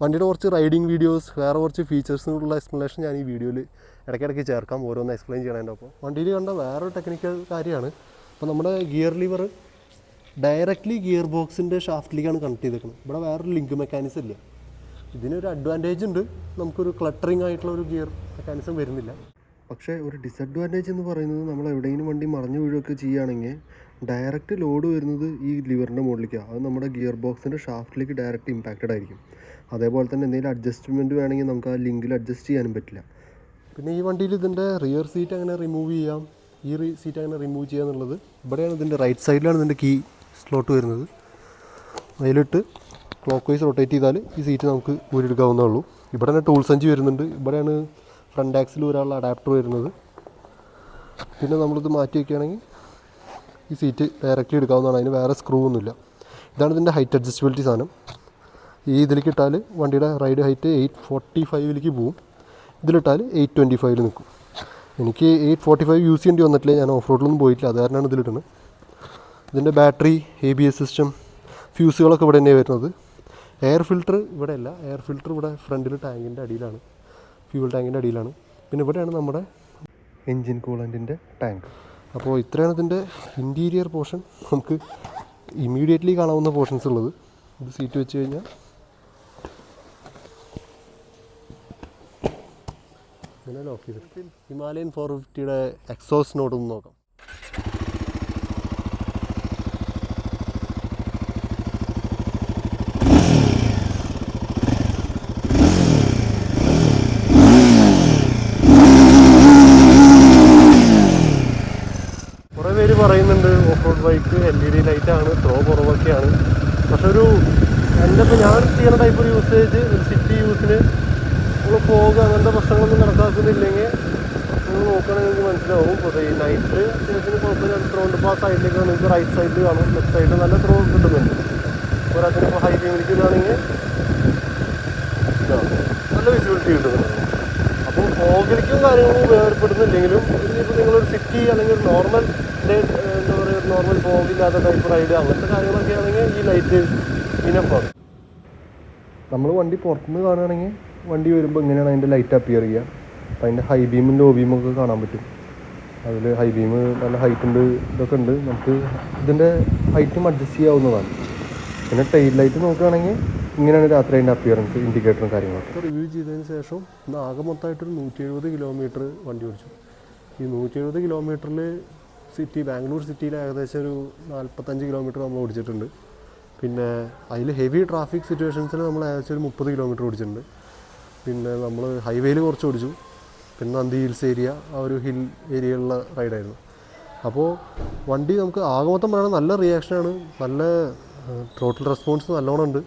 Speaker 1: വണ്ടിയുടെ കുറച്ച് റൈഡിങ് വീഡിയോസ് വേറെ കുറച്ച് ഫീച്ചേഴ്സിനുള്ള എക്സ്പ്ലനേഷൻ ഞാൻ ഈ വീഡിയോയിൽ ഇടയ്ക്കിടയ്ക്ക് ചേർക്കാം. ഓരോന്ന് എക്സ്പ്ലെയിൻ ചെയ്യണതിന്റെ ഒപ്പം. വണ്ടിയിൽ കണ്ട വേറൊരു ടെക്നിക്കൽ കാര്യമാണ്. അപ്പോൾ നമ്മുടെ ഗിയർ ലിവർ ഡയറക്റ്റ്ലി ഗിയർ ബോക്സിന്റെ ഷാഫ്റ്റിലേക്കാണ് കണക്ട് ചെയ്തേക്കുന്നത് ഇവിടെ വേറൊരു ലിങ്ക് മെക്കാനിസം ഇല്ല? ഇതിനൊരു അഡ്വാന്റേജ് ഉണ്ട്. നമുക്കൊരു ക്ലട്ടറിങ് ആയിട്ടുള്ള ഒരു ഗിയർ മെക്കാനിസം വരുന്നില്ല. പക്ഷേ ഒരു ഡിസഡ്വാന്റേജ് എന്ന് പറയുന്നത് നമ്മൾ എവിടെയെങ്കിലും വണ്ടി മറിഞ്ഞു വീഴുകയൊക്കെ ചെയ്യുകയാണെങ്കിൽ ഡയറക്റ്റ് ലോഡ് വരുന്നത് ഈ ലിവറിന്റെ മുകളിലേക്കാണ് അത് നമ്മുടെ ഗിയർ ബോക്സിന്റെ ഷാഫ്റ്റിലേക്ക് ഡയറക്റ്റ് ഇമ്പാക്റ്റഡ് ആയിരിക്കും. അതേപോലെ തന്നെ എന്തെങ്കിലും അഡ്ജസ്റ്റ്മെന്റ് വേണമെങ്കിൽ നമുക്ക് ആ ലിങ്കിൽ അഡ്ജസ്റ്റ് ചെയ്യാനും പറ്റില്ല. പിന്നെ ഈ വണ്ടിയിൽ ഇതിന്റെ റിയർ സീറ്റ് അങ്ങനെ റിമൂവ് ചെയ്യാം? ഈ സീറ്റ് അങ്ങനെ റിമൂവ് ചെയ്യുക എന്നുള്ളത് ഇവിടെയാണ് ഇതിന്റെ റൈറ്റ് സൈഡിലാണ് ഇതിന്റെ കീ സ്ലോട്ട് വരുന്നത്. അതിലിട്ട് ക്ലോക്ക് വൈസ് റൊട്ടേറ്റ് ചെയ്താൽ ഈ സീറ്റ് നമുക്ക് ഊരിയെടുക്കാവുന്നേ ഉള്ളൂ ഇവിടെ തന്നെ ടൂൾ സഞ്ചി വരുന്നുണ്ട്. ഇവിടെയാണ് ഫ്രണ്ട് ആക്സിൽ വരാനുള്ള അഡാപ്റ്റർ വരുന്നത്. പിന്നെ നമ്മളിത് മാറ്റി വയ്ക്കുകയാണെങ്കിൽ ഈ സീറ്റ് ഡയറക്റ്റ്ലി എടുക്കാവുന്നതാണ്. അതിന് വേറെ സ്ക്രൂ ഒന്നുമില്ല. ഇതാണ് ഇതിന്റെ ഹൈറ്റ് അഡ്ജസ്റ്റബിലിറ്റി സാധനം. ഈ ഇതിലേക്ക് ഇട്ടാൽ വണ്ടിയുടെ റൈഡ് ഹൈറ്റ് എയ്റ്റ് ഫോർട്ടി ഫൈവിലേക്ക് പോവും. ഇതിലിട്ടാൽ എയ്റ്റ് ട്വന്റി ഫൈവിൽ നിൽക്കും. എനിക്ക് എയ്റ്റ് ഫോർട്ടി ഫൈവ് യൂസ് ചെയ്യേണ്ടി വന്നിട്ടില്ല. ഞാൻ ഓഫ് റോഡിലൊന്നും പോയിട്ടില്ല. അത് കാരണമാണ് ഇതിലിടുന്നത്. ഇതിന്റെ battery A B S system ഫ്യൂസുകളൊക്കെ ഇവിടെ തന്നെയാണ് വരുന്നത്. എയർ ഫിൽട്ടർ ഇവിടെ അല്ല എയർ ഫിൽട്ടർ ഇവിടെ ഫ്രണ്ടിൽ ടാങ്കിന്റെ അടിയിലാണ്. ഫ്യൂൽ ടാങ്കിന്റെ അടിയിലാണ്. പിന്നെ ഇവിടെയാണ് നമ്മുടെ എൻജിൻ കൂളന്റിന്റെ ടാങ്ക് അപ്പോൾ ഇത്രയാണ് ഇതിന്റെ ഇന്റീരിയർ പോർഷൻ നമുക്ക് ഇമ്മീഡിയറ്റ്ലി കാണാവുന്ന പോർഷൻസ് ഉള്ളത്. ഇത് സീറ്റ് വെച്ച് കഴിഞ്ഞാൽ ഇങ്ങനെ ലോക്ക് ചെയ്തിട്ട്. ഹിമാലയൻ ഫോർ ഫിഫ്റ്റിയുടെ എക്സോസ് നോട്ടൊന്ന് നോക്കാം കുറേ പേര് പറയുന്നുണ്ട് off road bike L E D ലൈറ്റാണ് ത്രോ കുറവൊക്കെയാണ്. പക്ഷെ ഒരു എന്റെ ഇപ്പോൾ ഞാൻ ചെയ്യുന്ന ടൈപ്പ് ഒരു യൂസേജ് ഒരു സിറ്റി യൂസിന് നമ്മൾ പോകുക അങ്ങനത്തെ പ്രശ്നങ്ങളൊന്നും കണക്കാക്കുന്നില്ലെങ്കിൽ നിങ്ങൾ നോക്കുകയാണെങ്കിൽ നിങ്ങൾക്ക് മനസ്സിലാവും. ഇപ്പോൾ ഈ നൈറ്റ് അത്യാവശ്യം കുഴപ്പമില്ല. ത്രോ ഉണ്ട്. ഇപ്പോൾ ആ സൈഡിലേക്ക് നിങ്ങൾക്ക് റൈറ്റ് സൈഡിൽ കാണും. ലെഫ്റ്റ് സൈഡിൽ നല്ല ത്രോ കിട്ടുന്നുണ്ട്. പോരാത്തിന് ഇപ്പോൾ ഹൈ ബീമിലേക്കാണെങ്കിൽ നല്ല വിസിബിലിറ്റി കിട്ടുന്നുണ്ട്. അപ്പോൾ ഫോഗിലേക്കും കാര്യങ്ങളും ഉപയോഗപ്പെടുന്നില്ലെങ്കിലും ഇനിയിപ്പോൾ നിങ്ങളൊരു സിറ്റി അല്ലെങ്കിൽ ഒരു നോർമൽ എന്താ നോർമൽ പോകില്ലാത്ത ടൈപ്പ് റൈഡ് അങ്ങനത്തെ കാര്യങ്ങളൊക്കെ ആണെങ്കിൽ ഈ ലൈറ്റ് ഇനഫാണ് നമ്മൾ വണ്ടി പുറത്തുനിന്ന് കാണുകയാണെങ്കിൽ വണ്ടി വരുമ്പോൾ ഇങ്ങനെയാണ് അതിന്റെ ലൈറ്റ് അപ്പിയർ ചെയ്യുക. അപ്പോൾ അതിന്റെ ഹൈ ബീമും ലോ ബീമും ഒക്കെ കാണാൻ പറ്റും. അതിൽ ഹൈ ബീം നല്ല ഹൈറ്റ് ഉണ്ട് ഇതൊക്കെ ഉണ്ട്. നമുക്ക് ഇതിന്റെ ഹൈറ്റും അഡ്ജസ്റ്റ് ചെയ്യാവുന്നതാണ്. പിന്നെ ടൈൽ ലൈറ്റ് നോക്കുകയാണെങ്കിൽ ഇങ്ങനെയാണ് രാത്രി അതിന്റെ അപ്പിയറൻസ് ഇൻഡിക്കേറ്ററും കാര്യങ്ങളൊക്കെ. റിവ്യൂ ചെയ്തതിന് ശേഷം ഇന്ന് ആകെ മൊത്തമായിട്ടൊരു നൂറ്റി എഴുപത് കിലോമീറ്റർ വണ്ടി ഓടിച്ചു. ഈ നൂറ്റി എഴുപത് കിലോമീറ്ററിൽ സിറ്റി ബാംഗ്ലൂർ സിറ്റിയിൽ ഏകദേശം ഒരു നാൽപ്പത്തഞ്ച് കിലോമീറ്റർ നമ്മൾ ഓടിച്ചിട്ടുണ്ട്. പിന്നെ അതിൽ ഹെവി ട്രാഫിക് സിറ്റുവേഷൻസിൽ നമ്മൾ ഏകദേശം ഒരു മുപ്പത് കിലോമീറ്റർ ഓടിച്ചിട്ടുണ്ട്. പിന്നെ നമ്മൾ ഹൈവേയിൽ കുറച്ച് ഓടിച്ചു. പിന്നെ നന്ദി ഹിൽസ് ഏരിയ ആ ഒരു ഹിൽ ഏരിയയിലുള്ള റൈഡായിരുന്നു അപ്പോൾ വണ്ടി നമുക്ക് ആകെ മൊത്തം പറയുന്നത് നല്ല റിയാക്ഷനാണ് നല്ല ടോട്ടൽ റെസ്പോൺസ് നല്ലോണം ഉണ്ട്.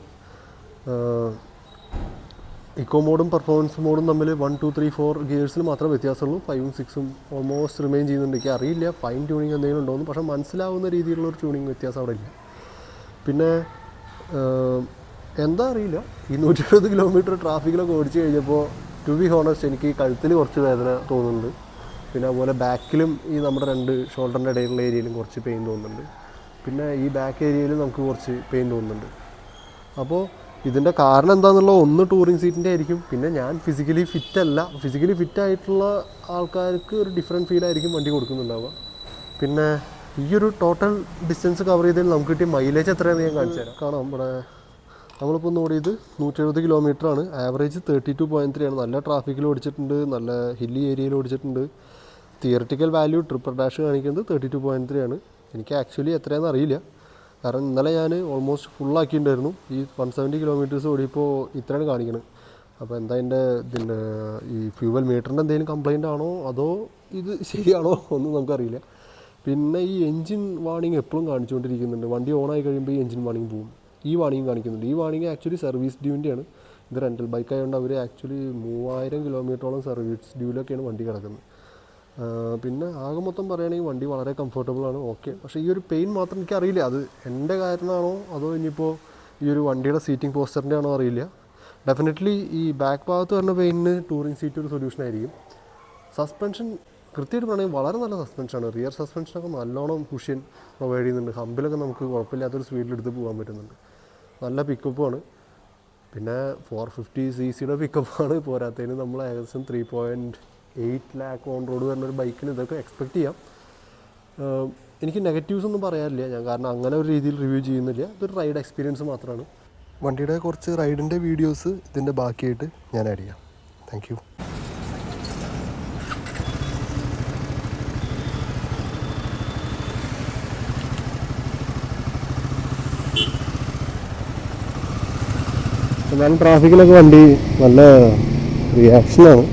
Speaker 1: ഇക്കോ മോഡും പെർഫോമൻസ് മോഡും തമ്മിൽ വൺ ടു ത്രീ ഫോർ ഗിയേഴ്സിൽ മാത്രമേ വ്യത്യാസമുള്ളൂ. ഫൈവും സിക്സും ഓൾമോസ്റ്റ് റിമെയിൻ ചെയ്യുന്നുണ്ട്. എനിക്ക് അറിയില്ല. ഫൈൻ ട്യൂണിങ് എന്തെങ്കിലും ഉണ്ടോയെന്ന് പക്ഷേ മനസ്സിലാവുന്ന രീതിയിലുള്ള ഒരു ട്യൂണിങ് വ്യത്യാസം അവിടെ ഇല്ല. പിന്നെ എന്താ അറിയില്ല. ഈ നൂറ്റി എഴുപത് കിലോമീറ്റർ ട്രാഫിക്കിലൊക്കെ ഓടിച്ചു കഴിഞ്ഞപ്പോൾ ടു ബി ഹോണസ്റ്റ് എനിക്ക് കഴുത്തിൽ കുറച്ച് വേദന തോന്നുന്നുണ്ട്. പിന്നെ അതുപോലെ ബാക്കിലും ഈ നമ്മുടെ രണ്ട് ഷോൾഡറിന്റെ ഇടയിലുള്ള ഏരിയയിലും കുറച്ച് പെയിൻ തോന്നുന്നുണ്ട്. പിന്നെ ഈ ബാക്ക് ഏരിയയിലും നമുക്ക് കുറച്ച് പെയിൻ തോന്നുന്നുണ്ട്. അപ്പോൾ ഇതിന്റെ കാരണം എന്താണെന്നുള്ളത് ഒന്ന് ടൂറിങ് സീറ്റിന്റെ ആയിരിക്കും. പിന്നെ ഞാൻ ഫിസിക്കലി ഫിറ്റ് അല്ല. ഫിസിക്കലി ഫിറ്റ് ആയിട്ടുള്ള ആൾക്കാർക്ക് ഒരു ഡിഫറെന്റ് ഫീൽ ആയിരിക്കും വണ്ടി കൊടുക്കുന്നുണ്ടാവുക. പിന്നെ ഈ ഒരു ടോട്ടൽ ഡിസ്റ്റൻസ് കവർ ചെയ്തതിൽ നമുക്ക് കിട്ടിയ മൈലേജ് എത്രയാണെന്ന് ഞാൻ കാണിച്ചു തരാം. കാണാം. ഇവിടെ നമ്മളിപ്പോൾ ഒന്ന് ഓടിയത് നൂറ്റി എഴുപത് കിലോമീറ്റർ ആണ്. Average thirty two point three ആണ്. നല്ല ട്രാഫിക്കിൽ ഓടിച്ചിട്ടുണ്ട്. നല്ല ഹില്ലി ഏരിയയിൽ ഓടിച്ചിട്ടുണ്ട്. തിയറട്ടിക്കൽ വാല്യൂ ട്രിപ്പർ ഡാഷ് കാണിക്കുന്നത് തേർട്ടി ടു പോയിന്റ് ത്രീ ആണ്. എനിക്ക് ആക്ച്വലി എത്രയാണെന്ന് അറിയില്ല. കാരണം ഇന്നലെ ഞാൻ ഓൾമോസ്റ്റ് ഫുള്ളാക്കിയിട്ടുണ്ടായിരുന്നു ഈ വൺ സെവന്റി കിലോമീറ്റേഴ്സ് ഓടിയപ്പോൾ ഇത്രയാണ് കാണിക്കുന്നത് അപ്പോൾ എന്താ എന്റെ ഇതിന്റെ ഈ ഫ്യൂവൽ മീറ്ററിന്റെ എന്തെങ്കിലും കംപ്ലൈന്റ് ആണോ? അതോ ഇത് ശരിയാണോ? ഒന്നും നമുക്കറിയില്ല. പിന്നെ ഈ എൻജിൻ വാണിംഗ് എപ്പോഴും കാണിച്ചുകൊണ്ടിരിക്കുന്നുണ്ട്. വണ്ടി ഓൺ ആയി കഴിയുമ്പോൾ ഈ എൻജിൻ വാണിംഗ് പോകും ഈ വാണിംഗ് കാണിക്കുന്നുണ്ട്. ഈ വാണിംഗ് ആക്ച്വലി സർവീസ് ഡ്യൂവിന്റെയാണ് ഇത് റെന്റൽ ബൈക്ക് ആയതുകൊണ്ട് അവർ ആക്ച്വലി മൂവായിരം കിലോമീറ്ററോളം സർവീസ് ഡ്യൂവിലൊക്കെയാണ് വണ്ടി കിടക്കുന്നത്. പിന്നെ ആകെ മൊത്തം പറയുകയാണെങ്കിൽ വണ്ടി വളരെ കംഫർട്ടബിൾ ആണ് ഓക്കെ പക്ഷേ ഈ ഒരു പെയിൻ മാത്രം എനിക്കറിയില്ല. അത് എന്റെ കാരണമാണോ അതോ ഇനിയിപ്പോൾ ഈ ഒരു വണ്ടിയുടെ സീറ്റിംഗ് പോസ്റ്ററിന്റെ ആണോ അറിയില്ല. ഡെഫിനറ്റ്ലി ഈ ബാക്ക് ഭാഗത്ത് വരുന്ന പെയിനിന് ടൂറിംഗ് സീറ്റ് ഒരു സൊല്യൂഷൻ ആയിരിക്കും. സസ്പെൻഷൻ കൃത്യമായിട്ട് പറയുകയാണെങ്കിൽ വളരെ നല്ല സസ്പെൻഷനാണ് റിയർ സസ്പെൻഷനൊക്കെ നല്ലോണം കുഷ്യൻ പ്രൊവൈഡ് ചെയ്യുന്നുണ്ട്. ഹമ്പിലൊക്കെ നമുക്ക് കുഴപ്പമില്ലാത്തൊരു സ്പീഡിൽ എടുത്ത് പോകാൻ പറ്റുന്നുണ്ട്. നല്ല പിക്കപ്പാണ് പിന്നെ ഫോർ ഫിഫ്റ്റി സി സിയുടെ പിക്കപ്പാണ് പോരാത്തതിന് നമ്മൾ ഏകദേശം three point eight lakh on road വരുന്ന ഒരു ബൈക്കിന് ഇതൊക്കെ എക്സ്പെക്റ്റ് ചെയ്യാം. എനിക്ക് നെഗറ്റീവ്സ് ഒന്നും പറയാനില്ല. ഞാൻ കാരണം അങ്ങനെ ഒരു രീതിയിൽ റിവ്യൂ ചെയ്യുന്നില്ല. ഇതൊരു റൈഡ് എക്സ്പീരിയൻസ് മാത്രമാണ്. വണ്ടിയുടെ കുറച്ച് റൈഡിന്റെ വീഡിയോസ് ഇതിന്റെ ബാക്കിയായിട്ട് ഞാൻ ആഡ് ചെയ്യാം. താങ്ക് യു എന്നാലും ട്രാഫിക്കിലൊക്കെ വണ്ടി നല്ല റിയാക്ഷനാണ്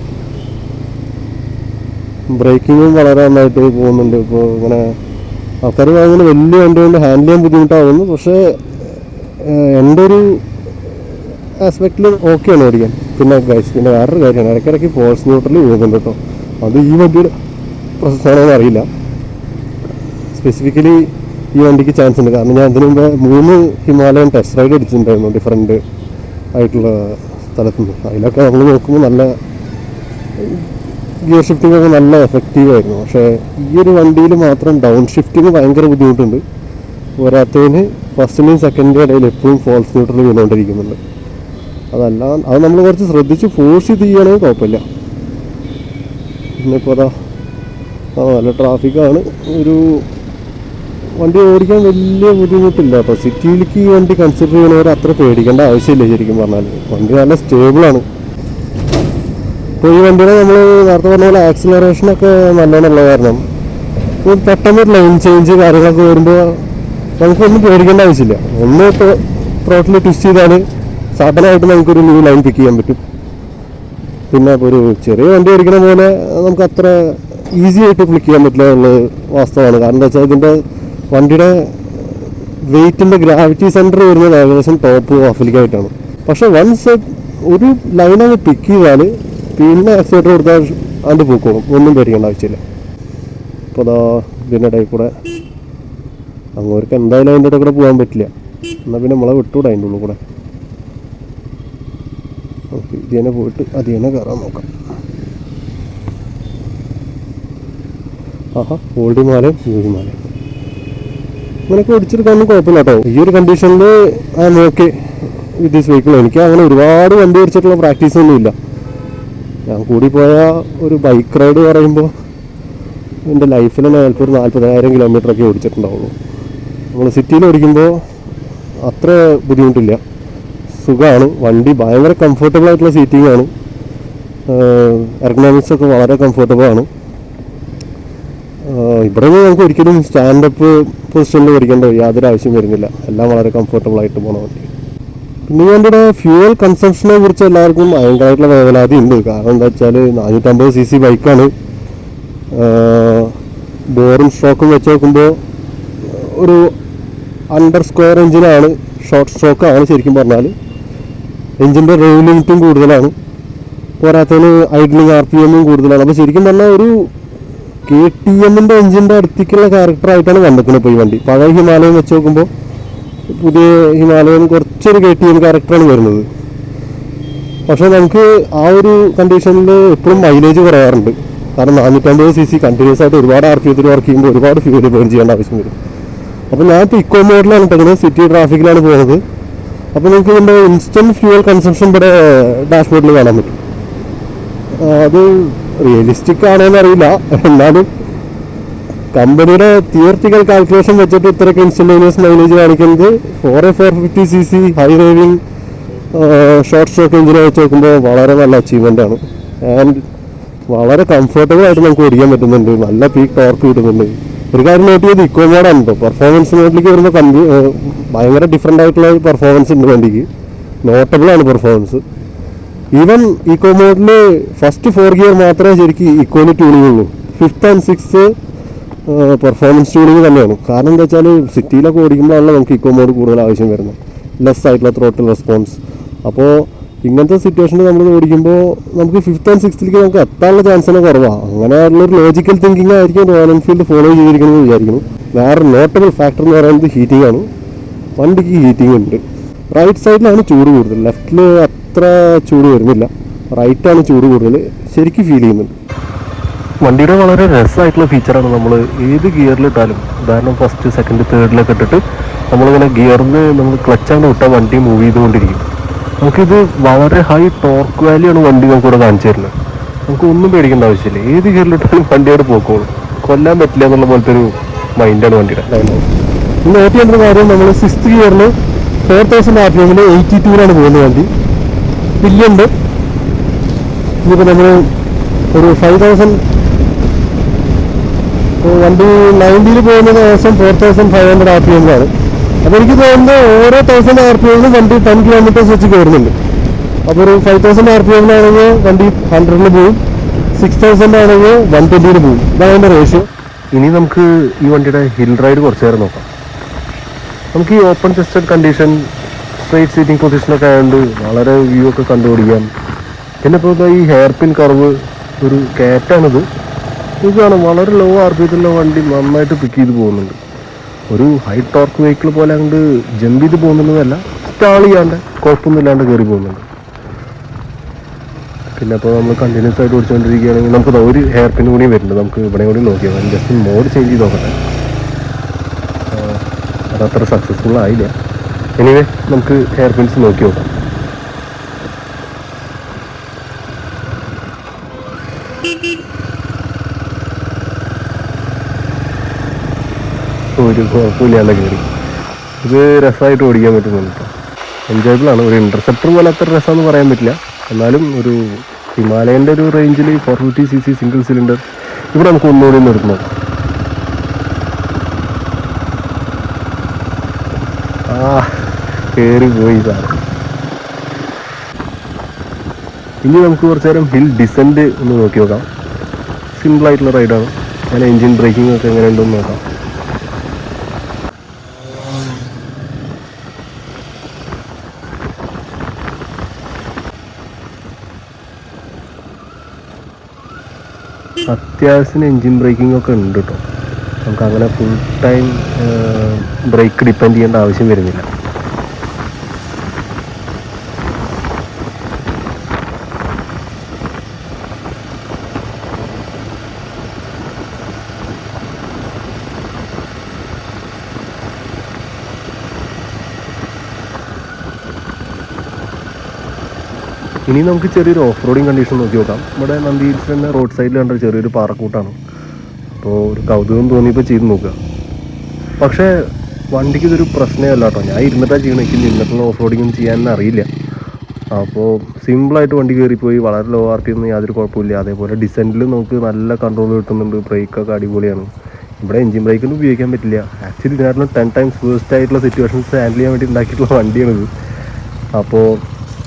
Speaker 1: ബ്രേക്കിങ്ങും വളരെ നന്നായിട്ട് പോകുന്നുണ്ട്. ഇപ്പോൾ ഇങ്ങനെ ആൾക്കാർ വാങ്ങുന്ന വലിയ വണ്ടി കൊണ്ട് ഹാൻഡിൽ ചെയ്യാൻ ബുദ്ധിമുട്ടാവുന്നു. പക്ഷേ എന്റെ ഒരു ആസ്പെക്റ്റിൽ ഓക്കെയാണ് ഓടിക്കാൻ പിന്നെ ഗൈസ് പിന്നെ വേറൊരു കാര്യമാണ്. ഇടയ്ക്കിടയ്ക്ക് ഫോഴ്സ് ന്യൂട്രൽ പോകുന്നുണ്ട് കേട്ടോ. അത് ഈ വണ്ടിയുടെ പ്രശ്നമാണോ അറിയില്ല സ്പെസിഫിക്കലി ഈ വണ്ടിക്ക് ചാൻസ് ഉണ്ട്. കാരണം ഞാൻ അതിനു മുമ്പ് മൂന്ന് ഹിമാലയൻ ടെസ്റ്റ് റൈഡ് അടിച്ചിട്ടുണ്ടായിരുന്നു ഡിഫറെന്റ് ആയിട്ടുള്ള സ്ഥലത്തുനിന്ന്. അതിലൊക്കെ നമ്മൾ നോക്കുമ്പോൾ നല്ല ഗിയർ ഷിഫ്റ്റിംഗ് ഒക്കെ നല്ല എഫക്റ്റീവ് ആയിരുന്നു. പക്ഷേ ഈ ഒരു വണ്ടിയിൽ മാത്രം ഡൗൺ ഷിഫ്റ്റിംഗ് ഭയങ്കര ബുദ്ധിമുട്ടുണ്ട്. പോരാത്തതിന് ഫസ്റ്റിന്റെയും സെക്കൻഡിന്റെയും ഇടയിൽ എപ്പോഴും ഫോൾസ് ന്യൂട്രൽ വീണുകൊണ്ടിരിക്കുന്നുണ്ട്. അതല്ല അത് നമ്മൾ കുറച്ച് ശ്രദ്ധിച്ച് ഫോഴ്സ് ചെയ്ത് ചെയ്യുകയാണെങ്കിൽ കുഴപ്പമില്ല. പിന്നെ ഇപ്പോൾ അതാ ആ നല്ല ട്രാഫിക്കാണ് ഒരു വണ്ടി ഓടിക്കാൻ വലിയ ബുദ്ധിമുട്ടില്ല അപ്പോൾ സിറ്റിയിലേക്ക് ഈ വണ്ടി കൺസിഡർ ചെയ്യണവർ അത്ര പേടിക്കേണ്ട ആവശ്യമില്ല ശരിക്കും പറഞ്ഞാൽ വണ്ടി നല്ല സ്റ്റേബിളാണ് ഇപ്പോൾ ഈ വണ്ടിയുടെ നമ്മൾ നേരത്തെ പറഞ്ഞ പോലെ ആക്സിലറേഷനൊക്കെ നല്ലോണമുള്ള കാരണം. പെട്ടെന്ന് ലൈൻ ചേഞ്ച് കാര്യങ്ങളൊക്കെ വരുമ്പോൾ നമുക്കൊന്നും പേടിക്കേണ്ട ആവശ്യമില്ല. ഒന്ന് ത്രോട്ടിൽ ട്വിസ്റ്റ് ചെയ്താൽ സഡനായിട്ട് നമുക്കൊരു ന്യൂ ലൈൻ പിക്ക് ചെയ്യാൻ പറ്റും. പിന്നെ ഒരു ചെറിയ വണ്ടി ഓടിക്കുന്ന പോലെ നമുക്ക് അത്ര ഈസി ആയിട്ട് ക്ലിക്ക് ചെയ്യാൻ പറ്റില്ല എന്നുള്ളത് വാസ്തവമാണ്. കാരണം എന്താ വെച്ചാൽ ഇതിന്റെ വണ്ടിയുടെ വെയിറ്റിന്റെ ഗ്രാവിറ്റി സെന്റർ വരുന്നത് ഏകദേശം ടോപ്പ് ഹാഫിലേക്കായിട്ടാണ് പക്ഷേ വൺസ് ഒരു ലൈൻ പിക്ക് ചെയ്താൽ പിന്നെ ആക്സിലേറ്റർ കൊടുത്താൽ അതിന്റെ പൂക്കോളും. ഒന്നും പേടിക്കേണ്ട ആവശ്യമില്ല. അപ്പോൾ അതാ ഇതിന്റെ ഇടയിൽ കൂടെ അങ്ങോട്ട് എന്തായാലും അതിന്റെ ഇടയിൽ കൂടെ പോകാൻ പറ്റില്ല. എന്നാൽ പിന്നെ നമ്മളെ വിട്ടുകൂടെ അതിന്റെ ഉള്ളിൽ കൂടെ? ഓക്കെ ഇത് തന്നെ പോയിട്ട് അത് തന്നെ കയറാൻ നോക്കാം. ആഹാ ഓൾഡ് മാലയും ന്യൂ മാലയും. അങ്ങനെയൊക്കെ ഓടിച്ചെടുക്കാനൊന്നും കുഴപ്പമില്ല കേട്ടോ ഈ ഒരു കണ്ടീഷനിൽ ആ നോക്കി വിത്ത് ദിസ് എനിക്ക് അങ്ങനെ ഒരുപാട് വണ്ടി ഓടിച്ചിട്ടുള്ള പ്രാക്ടീസ് ഒന്നുമില്ല. ഞാൻ കൂടി പോയ ഒരു ബൈക്ക് റൈഡ് പറയുമ്പോൾ എന്റെ ലൈഫിൽ ഞാൻ ചിലപ്പോൾ ഒരു നാൽപ്പതിനായിരം കിലോമീറ്ററൊക്കെ ഓടിച്ചിട്ടുണ്ടാവുള്ളൂ. നമ്മൾ സിറ്റിയിൽ ഓടിക്കുമ്പോൾ അത്ര ബുദ്ധിമുട്ടില്ല. സുഖമാണ് വണ്ടി ഭയങ്കര കംഫർട്ടബിൾ ആയിട്ടുള്ള സീറ്റിംഗ് ആണ്. എർഗണോമിക്സ് ഒക്കെ വളരെ കംഫർട്ടബിൾ ആണ്. ഇവിടെ നമുക്ക് ഒരിക്കലും സ്റ്റാൻഡപ്പ് പൊസിഷനിൽ ഓടിക്കേണ്ട യാതൊരു ആവശ്യം വരുന്നില്ല. എല്ലാം വളരെ കംഫർട്ടബിൾ ആയിട്ട് പോകണ വണ്ടി. ഈ വണ്ടിയുടെ ഫ്യൂവൽ കൺസംഷനെ കുറിച്ച് എല്ലാവർക്കും ഭയങ്കരമായിട്ടുള്ള വേവലാതി ഉണ്ട്. കാരണം എന്താ വെച്ചാൽ നാനൂറ്റമ്പത് സി സി ബൈക്കാണ് ബോറും സ്ട്രോക്കും വെച്ച് നോക്കുമ്പോൾ ഒരു അണ്ടർ സ്ക്വയർ എഞ്ചിനാണ് ഷോർട്ട് സ്ട്രോക്കാണ് ശരിക്കും പറഞ്ഞാൽ എഞ്ചിന്റെ റേവ് ലിമിറ്റും കൂടുതലാണ്. പോരാത്തതിന് ഐഡ്ലിംഗ് ആർ പി എമ്മും കൂടുതലാണ്. അപ്പോൾ ശരിക്കും പറഞ്ഞാൽ ഒരു കെ ടി എമ്മിന്റെ എഞ്ചിന്റെ അടുത്തേക്കുള്ള ക്യാരക്ടറായിട്ടാണ് കണ്ടെത്തുന്നത് ഇപ്പോൾ ഈ വണ്ടി. പഴയ ഹിമാലയം വെച്ച് നോക്കുമ്പോൾ പുതിയ ഹിമാലയൻ കുറച്ചൊരു കെ ടി എം ക്യാരക്ടറാണ് വരുന്നത്. പക്ഷേ നമുക്ക് ആ ഒരു കണ്ടീഷനിൽ എപ്പോഴും മൈലേജ് കുറയാറുണ്ട്. കാരണം നാനൂറ്റമ്പത് സി സി കണ്ടിന്യൂസ് ആയിട്ട് ഒരുപാട് ആർ പി എത്തിൽ വർക്ക് ചെയ്യുമ്പോൾ ഒരുപാട് ഫ്യൂൽ ബേൺ ചെയ്യേണ്ട ആവശ്യം വരും. അപ്പോൾ ഞാൻ ഇപ്പോൾ ഇക്കോ മോഡിലാണ് ഇട്ടത്. സിറ്റി ട്രാഫിക്കിലാണ് പോകുന്നത്. അപ്പോൾ നിങ്ങൾക്ക് ഇതിന്റെ ഇൻസ്റ്റന്റ് ഫ്യൂവൽ കൺസംഷൻ ഇവിടെ ഡാഷ്ബോർഡിൽ കാണാൻ പറ്റും. അത് റിയലിസ്റ്റിക് ആണോ എന്നറിയില്ല എന്നാലും കമ്പനിയുടെ തിയർട്ടിക്കൽ കാൽക്കുലേഷൻ വെച്ചിട്ട് ഇത്രയൊക്കെ ഇൻസ്റ്റന്റേനിയസ് മൈലേജ് കാണിക്കുന്നത് for a four fifty C C high revving short stroke എഞ്ചിനെ വെച്ച് നോക്കുമ്പോൾ വളരെ നല്ല അച്ചീവ്മെന്റ് ആണ്. ആൻഡ് വളരെ കംഫർട്ടബിൾ ആയിട്ട് നമുക്ക് ഓടിക്കാൻ പറ്റുന്നുണ്ട്. നല്ല പീക്ക് ടോർക്ക് കിട്ടുന്നുണ്ട്. ഒരു കാര്യം നോട്ട് ചെയ്ത് ഇക്കോ മോഡാണ് കേട്ടോ പെർഫോമൻസ് മോഡിലേക്ക് വരുമ്പോൾ കമ്പി ഭയങ്കര ഡിഫറെന്റ് ആയിട്ടുള്ള പെർഫോമൻസ് ഉണ്ട് വണ്ടിക്ക്. നോട്ടബിളാണ് പെർഫോമൻസ് ഈവൻ ഇക്കോ മോഡിൽ ഫസ്റ്റ് ഫോർ ഗിയർ മാത്രമേ ശരിക്കും ഇക്കോന് ട്യൂണിങ്ങുള്ളൂ fifth and six performance tuning തന്നെയാണ്. കാരണം എന്താ വെച്ചാൽ സിറ്റിയിലൊക്കെ ഓടിക്കുമ്പോഴാണ് നമുക്ക് ഇക്കോ മോഡ് കൂടുതൽ ആവശ്യം വരുന്നത്. ലെസ് ആയിട്ടുള്ള ത്രോട്ടിൽ റെസ്പോൺസ് അപ്പോൾ ഇങ്ങനത്തെ സിറ്റുവേഷനിൽ നമ്മൾ ഓടിക്കുമ്പോൾ നമുക്ക് ഫിഫ്ത്ത് ആൻഡ് സിക്സ്ത്തിലേക്ക് നമുക്ക് എത്താനുള്ള ചാൻസ് തന്നെ കുറവാണ് അങ്ങനെയുള്ളൊരു ലോജിക്കൽ തിങ്കിങ് ആയിരിക്കും റോയൽ എൻഫീൽഡ് ഫോളോ ചെയ്തിരിക്കുന്നത് വിചാരിക്കുന്നു. വേറെ നോട്ടബിൾ ഫാക്ടർ എന്ന് പറയുന്നത് ഹീറ്റിംഗ് ആണ്. വണ്ടിക്ക് ഹീറ്റിംഗ് ഉണ്ട്. റൈറ്റ് സൈഡിലാണ് ചൂട് കൂടുതൽ. ലെഫ്റ്റിൽ അത്ര ചൂട് വരുന്നില്ല. റൈറ്റാണ് ചൂട് കൂടുതൽ. ശരിക്കും ഫീൽ ചെയ്യുന്നുണ്ട്. വണ്ടിയുടെ വളരെ രസമായിട്ടുള്ള ഫീച്ചറാണ് നമ്മൾ ഏത് ഗിയറിലിട്ടാലും ഉദാഹരണം ഫസ്റ്റ് സെക്കൻഡ് തേർഡിലൊക്കെ ഇട്ടിട്ട് നമ്മളിങ്ങനെ ഗിയറിന് നമ്മൾ ക്ലച്ചാണ് വിട്ടാൽ വണ്ടി മൂവ് ചെയ്തുകൊണ്ടിരിക്കും. നമുക്കിത് വളരെ ഹൈ ടോർക്ക് വാല്യൂ ആണ് വണ്ടി നമുക്കിവിടെ കാണിച്ചു തരുന്നത്. നമുക്ക് ഒന്നും പേടിക്കേണ്ട ആവശ്യമില്ല. ഏത് ഗിയറിലിട്ടാലും വണ്ടിയോട് പോക്കോളും. കൊല്ലാൻ പറ്റില്ല എന്നുള്ള പോലത്തെ ഒരു മൈൻഡാണ് വണ്ടിയുടെ. ഇന്ന് ഏറ്റവും എന്റെ കാര്യം നമ്മൾ സിക്സ്ത് ഗിയറിൽ ഫോർ തൗസൻഡ് ആർ പി എമ്മിൽ എയ്റ്റി ടൂലാണ് പോകുന്നത് വണ്ടി. പില്ലുണ്ട് ഇനിയിപ്പോൾ നമ്മൾ ഒരു ഫൈവ് തൗസൻഡ് വണ്ടി നയന്റിയിൽ പോകുന്നത് ഏകദേശം four thousand five hundred R P എമ്മിലാണ് അപ്പോൾ എനിക്ക് തോന്നുന്നത് ഓരോ തൗസൻഡ് ആർ പി എമ്മിലും വണ്ടി ടെൻ കിലോമീറ്റേഴ്സ് വെച്ച് കയറുന്നുണ്ട്. അപ്പോൾ ഒരു ഫൈവ് തൗസൻഡ് ആർ പി എമ്മിലാണെങ്കിൽ വണ്ടി ഹൺഡ്രഡിൽ പോകും സിക്സ് തൗസൻഡ് ആണെങ്കിൽ വൺ ട്വന്റിയിൽ പോകും ഇതാണ് അതിന്റെ റേഷ്യോ ഇനി നമുക്ക് ഈ വണ്ടിയുടെ ഹിൽ റൈഡ് കുറച്ച് നേരം നോക്കാം. നമുക്ക് ഈ open chested condition straight seating പൊസിഷനൊക്കെ ആയതുകൊണ്ട് വളരെ വ്യൂ ഒക്കെ കണ്ടുപിടിക്കാം. പിന്നെ ഇപ്പോൾ ഈ ഹെയർ പിൻ കർവ് ഒരു കയറ്റാണിത്. ഇതാണ് വളരെ ലോ ആർ വണ്ടി നന്നായിട്ട് പിക്ക് ചെയ്ത് പോകുന്നുണ്ട്. ഒരു ഹൈ ടോർക്ക് വെഹിക്കിൾ പോലെ അങ്ങോട്ട് ജമ്പ് ചെയ്ത് പോകുന്നതല്ല സ്റ്റാൾ ചെയ്യാണ്ട് കുഴപ്പമൊന്നുമില്ലാണ്ട് കയറി പോകുന്നുണ്ട്. പിന്നെ അപ്പോൾ നമ്മൾ കണ്ടിന്യൂസ് ആയിട്ട് ഓടിച്ചുകൊണ്ടിരിക്കുകയാണെങ്കിൽ നമുക്ക് ഒരു ഹെയർ പിൻ കൂടി വരുന്നുണ്ട്. നമുക്ക് ഇവിടെ കൂടി നോക്കിയാൽ ജസ്റ്റ് മോഡ് ചേഞ്ച് ചെയ്ത് നോക്കട്ടെ. അത് അതത്ര സക്സസ്ഫുൾ ആയില്ല. എനിവേ നമുക്ക് ഹെയർ പിൻസ് നോക്കി നോക്കാം. ഒരു കുഴപ്പമില്ലാണ്ട് കയറി. ഇത് രസമായിട്ട് ഓടിക്കാൻ പറ്റുന്നുണ്ട് എൻജോയബിളാണ് ഒരു ഇന്റർസെപ്റ്റർ പോലെ അത്ര രസമെന്ന് പറയാൻ പറ്റില്ല. എന്നാലും ഒരു ഹിമാലയന്റെ ഒരു റേഞ്ചിൽ four fifty C C single cylinder ഇവിടെ നമുക്ക് ഒന്നുകൂടി നിർത്തുന്നത് ആ കയറി പോയി സാറ്. ഇനി നമുക്ക് കുറച്ച് നേരം ഹിൽ ഡിസെൻഡ് ഒന്ന് നോക്കി നോക്കാം. സിമ്പിളായിട്ടുള്ള റൈഡാണ് ഞാൻ എൻജിൻ ബ്രേക്കിംഗ് ഒക്കെ എങ്ങനെയുണ്ടെന്ന് നോക്കാം. അത്യാവശ്യം എൻജിൻ ബ്രേക്കിംഗ് ഒക്കെ ഉണ്ട് കേട്ടോ നമുക്ക് അങ്ങനെ ഫുൾ ടൈം ബ്രേക്ക് ഡിപ്പെൻഡ് ചെയ്യേണ്ട ആവശ്യം വരുന്നില്ല. ഇനി നമുക്ക് ചെറിയൊരു ഓഫ് റോഡിങ് കണ്ടീഷൻ നോക്കി നോക്കാം. നമ്മുടെ നന്ദി ഹിൽസ് തന്നെ റോഡ് സൈഡിൽ കണ്ട ചെറിയൊരു പാറക്കൂട്ടാണ്. അപ്പോൾ ഒരു കൗതുകം തോന്നിയപ്പോൾ ചെയ്ത് നോക്കുക. പക്ഷേ വണ്ടിക്ക് ഇതൊരു പ്രശ്നമല്ല കേട്ടോ. ഞാൻ ഇരുന്നിട്ടാണ് ചെയ്യണം എനിക്ക് ഓഫ് റോഡിങ് ഒന്നും ചെയ്യാൻ അറിയില്ല. അപ്പോൾ സിമ്പിളായിട്ട് വണ്ടി കയറിപ്പോയി. വളരെ ലോ ആർ പി ഒന്നും യാതൊരു കുഴപ്പമില്ല അതേപോലെ ഡിസെന്റിൽ നമുക്ക് നല്ല കൺട്രോൾ കിട്ടുന്നുണ്ട്. ബ്രേക്കൊക്കെ അടിപൊളിയാണ്. ഇവിടെ എഞ്ചിൻ ബ്രേക്കൊന്നും ഉപയോഗിക്കാൻ പറ്റില്ല. ആക്ച്വലി ഇതിനകത്ത് ടെൻ ടൈംസ് വേസ്റ്റ് ആയിട്ടുള്ള സിറ്റുവേഷൻസ് ഹാൻഡിൽ ചെയ്യാൻ വേണ്ടി ഉണ്ടാക്കിയിട്ടുള്ള വണ്ടിയാണിത്. അപ്പോൾ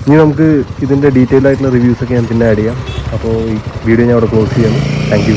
Speaker 1: ഇനി നമുക്ക് ഇതിന്റെ ഡീറ്റെയിൽ ആയിട്ടുള്ള റിവ്യൂസൊക്കെ ഞാൻ പിന്നെ ആഡ് ചെയ്യാം. അപ്പോൾ ഈ വീഡിയോ ഞാൻ അവിടെ ക്ലോസ് ചെയ്യാം. താങ്ക്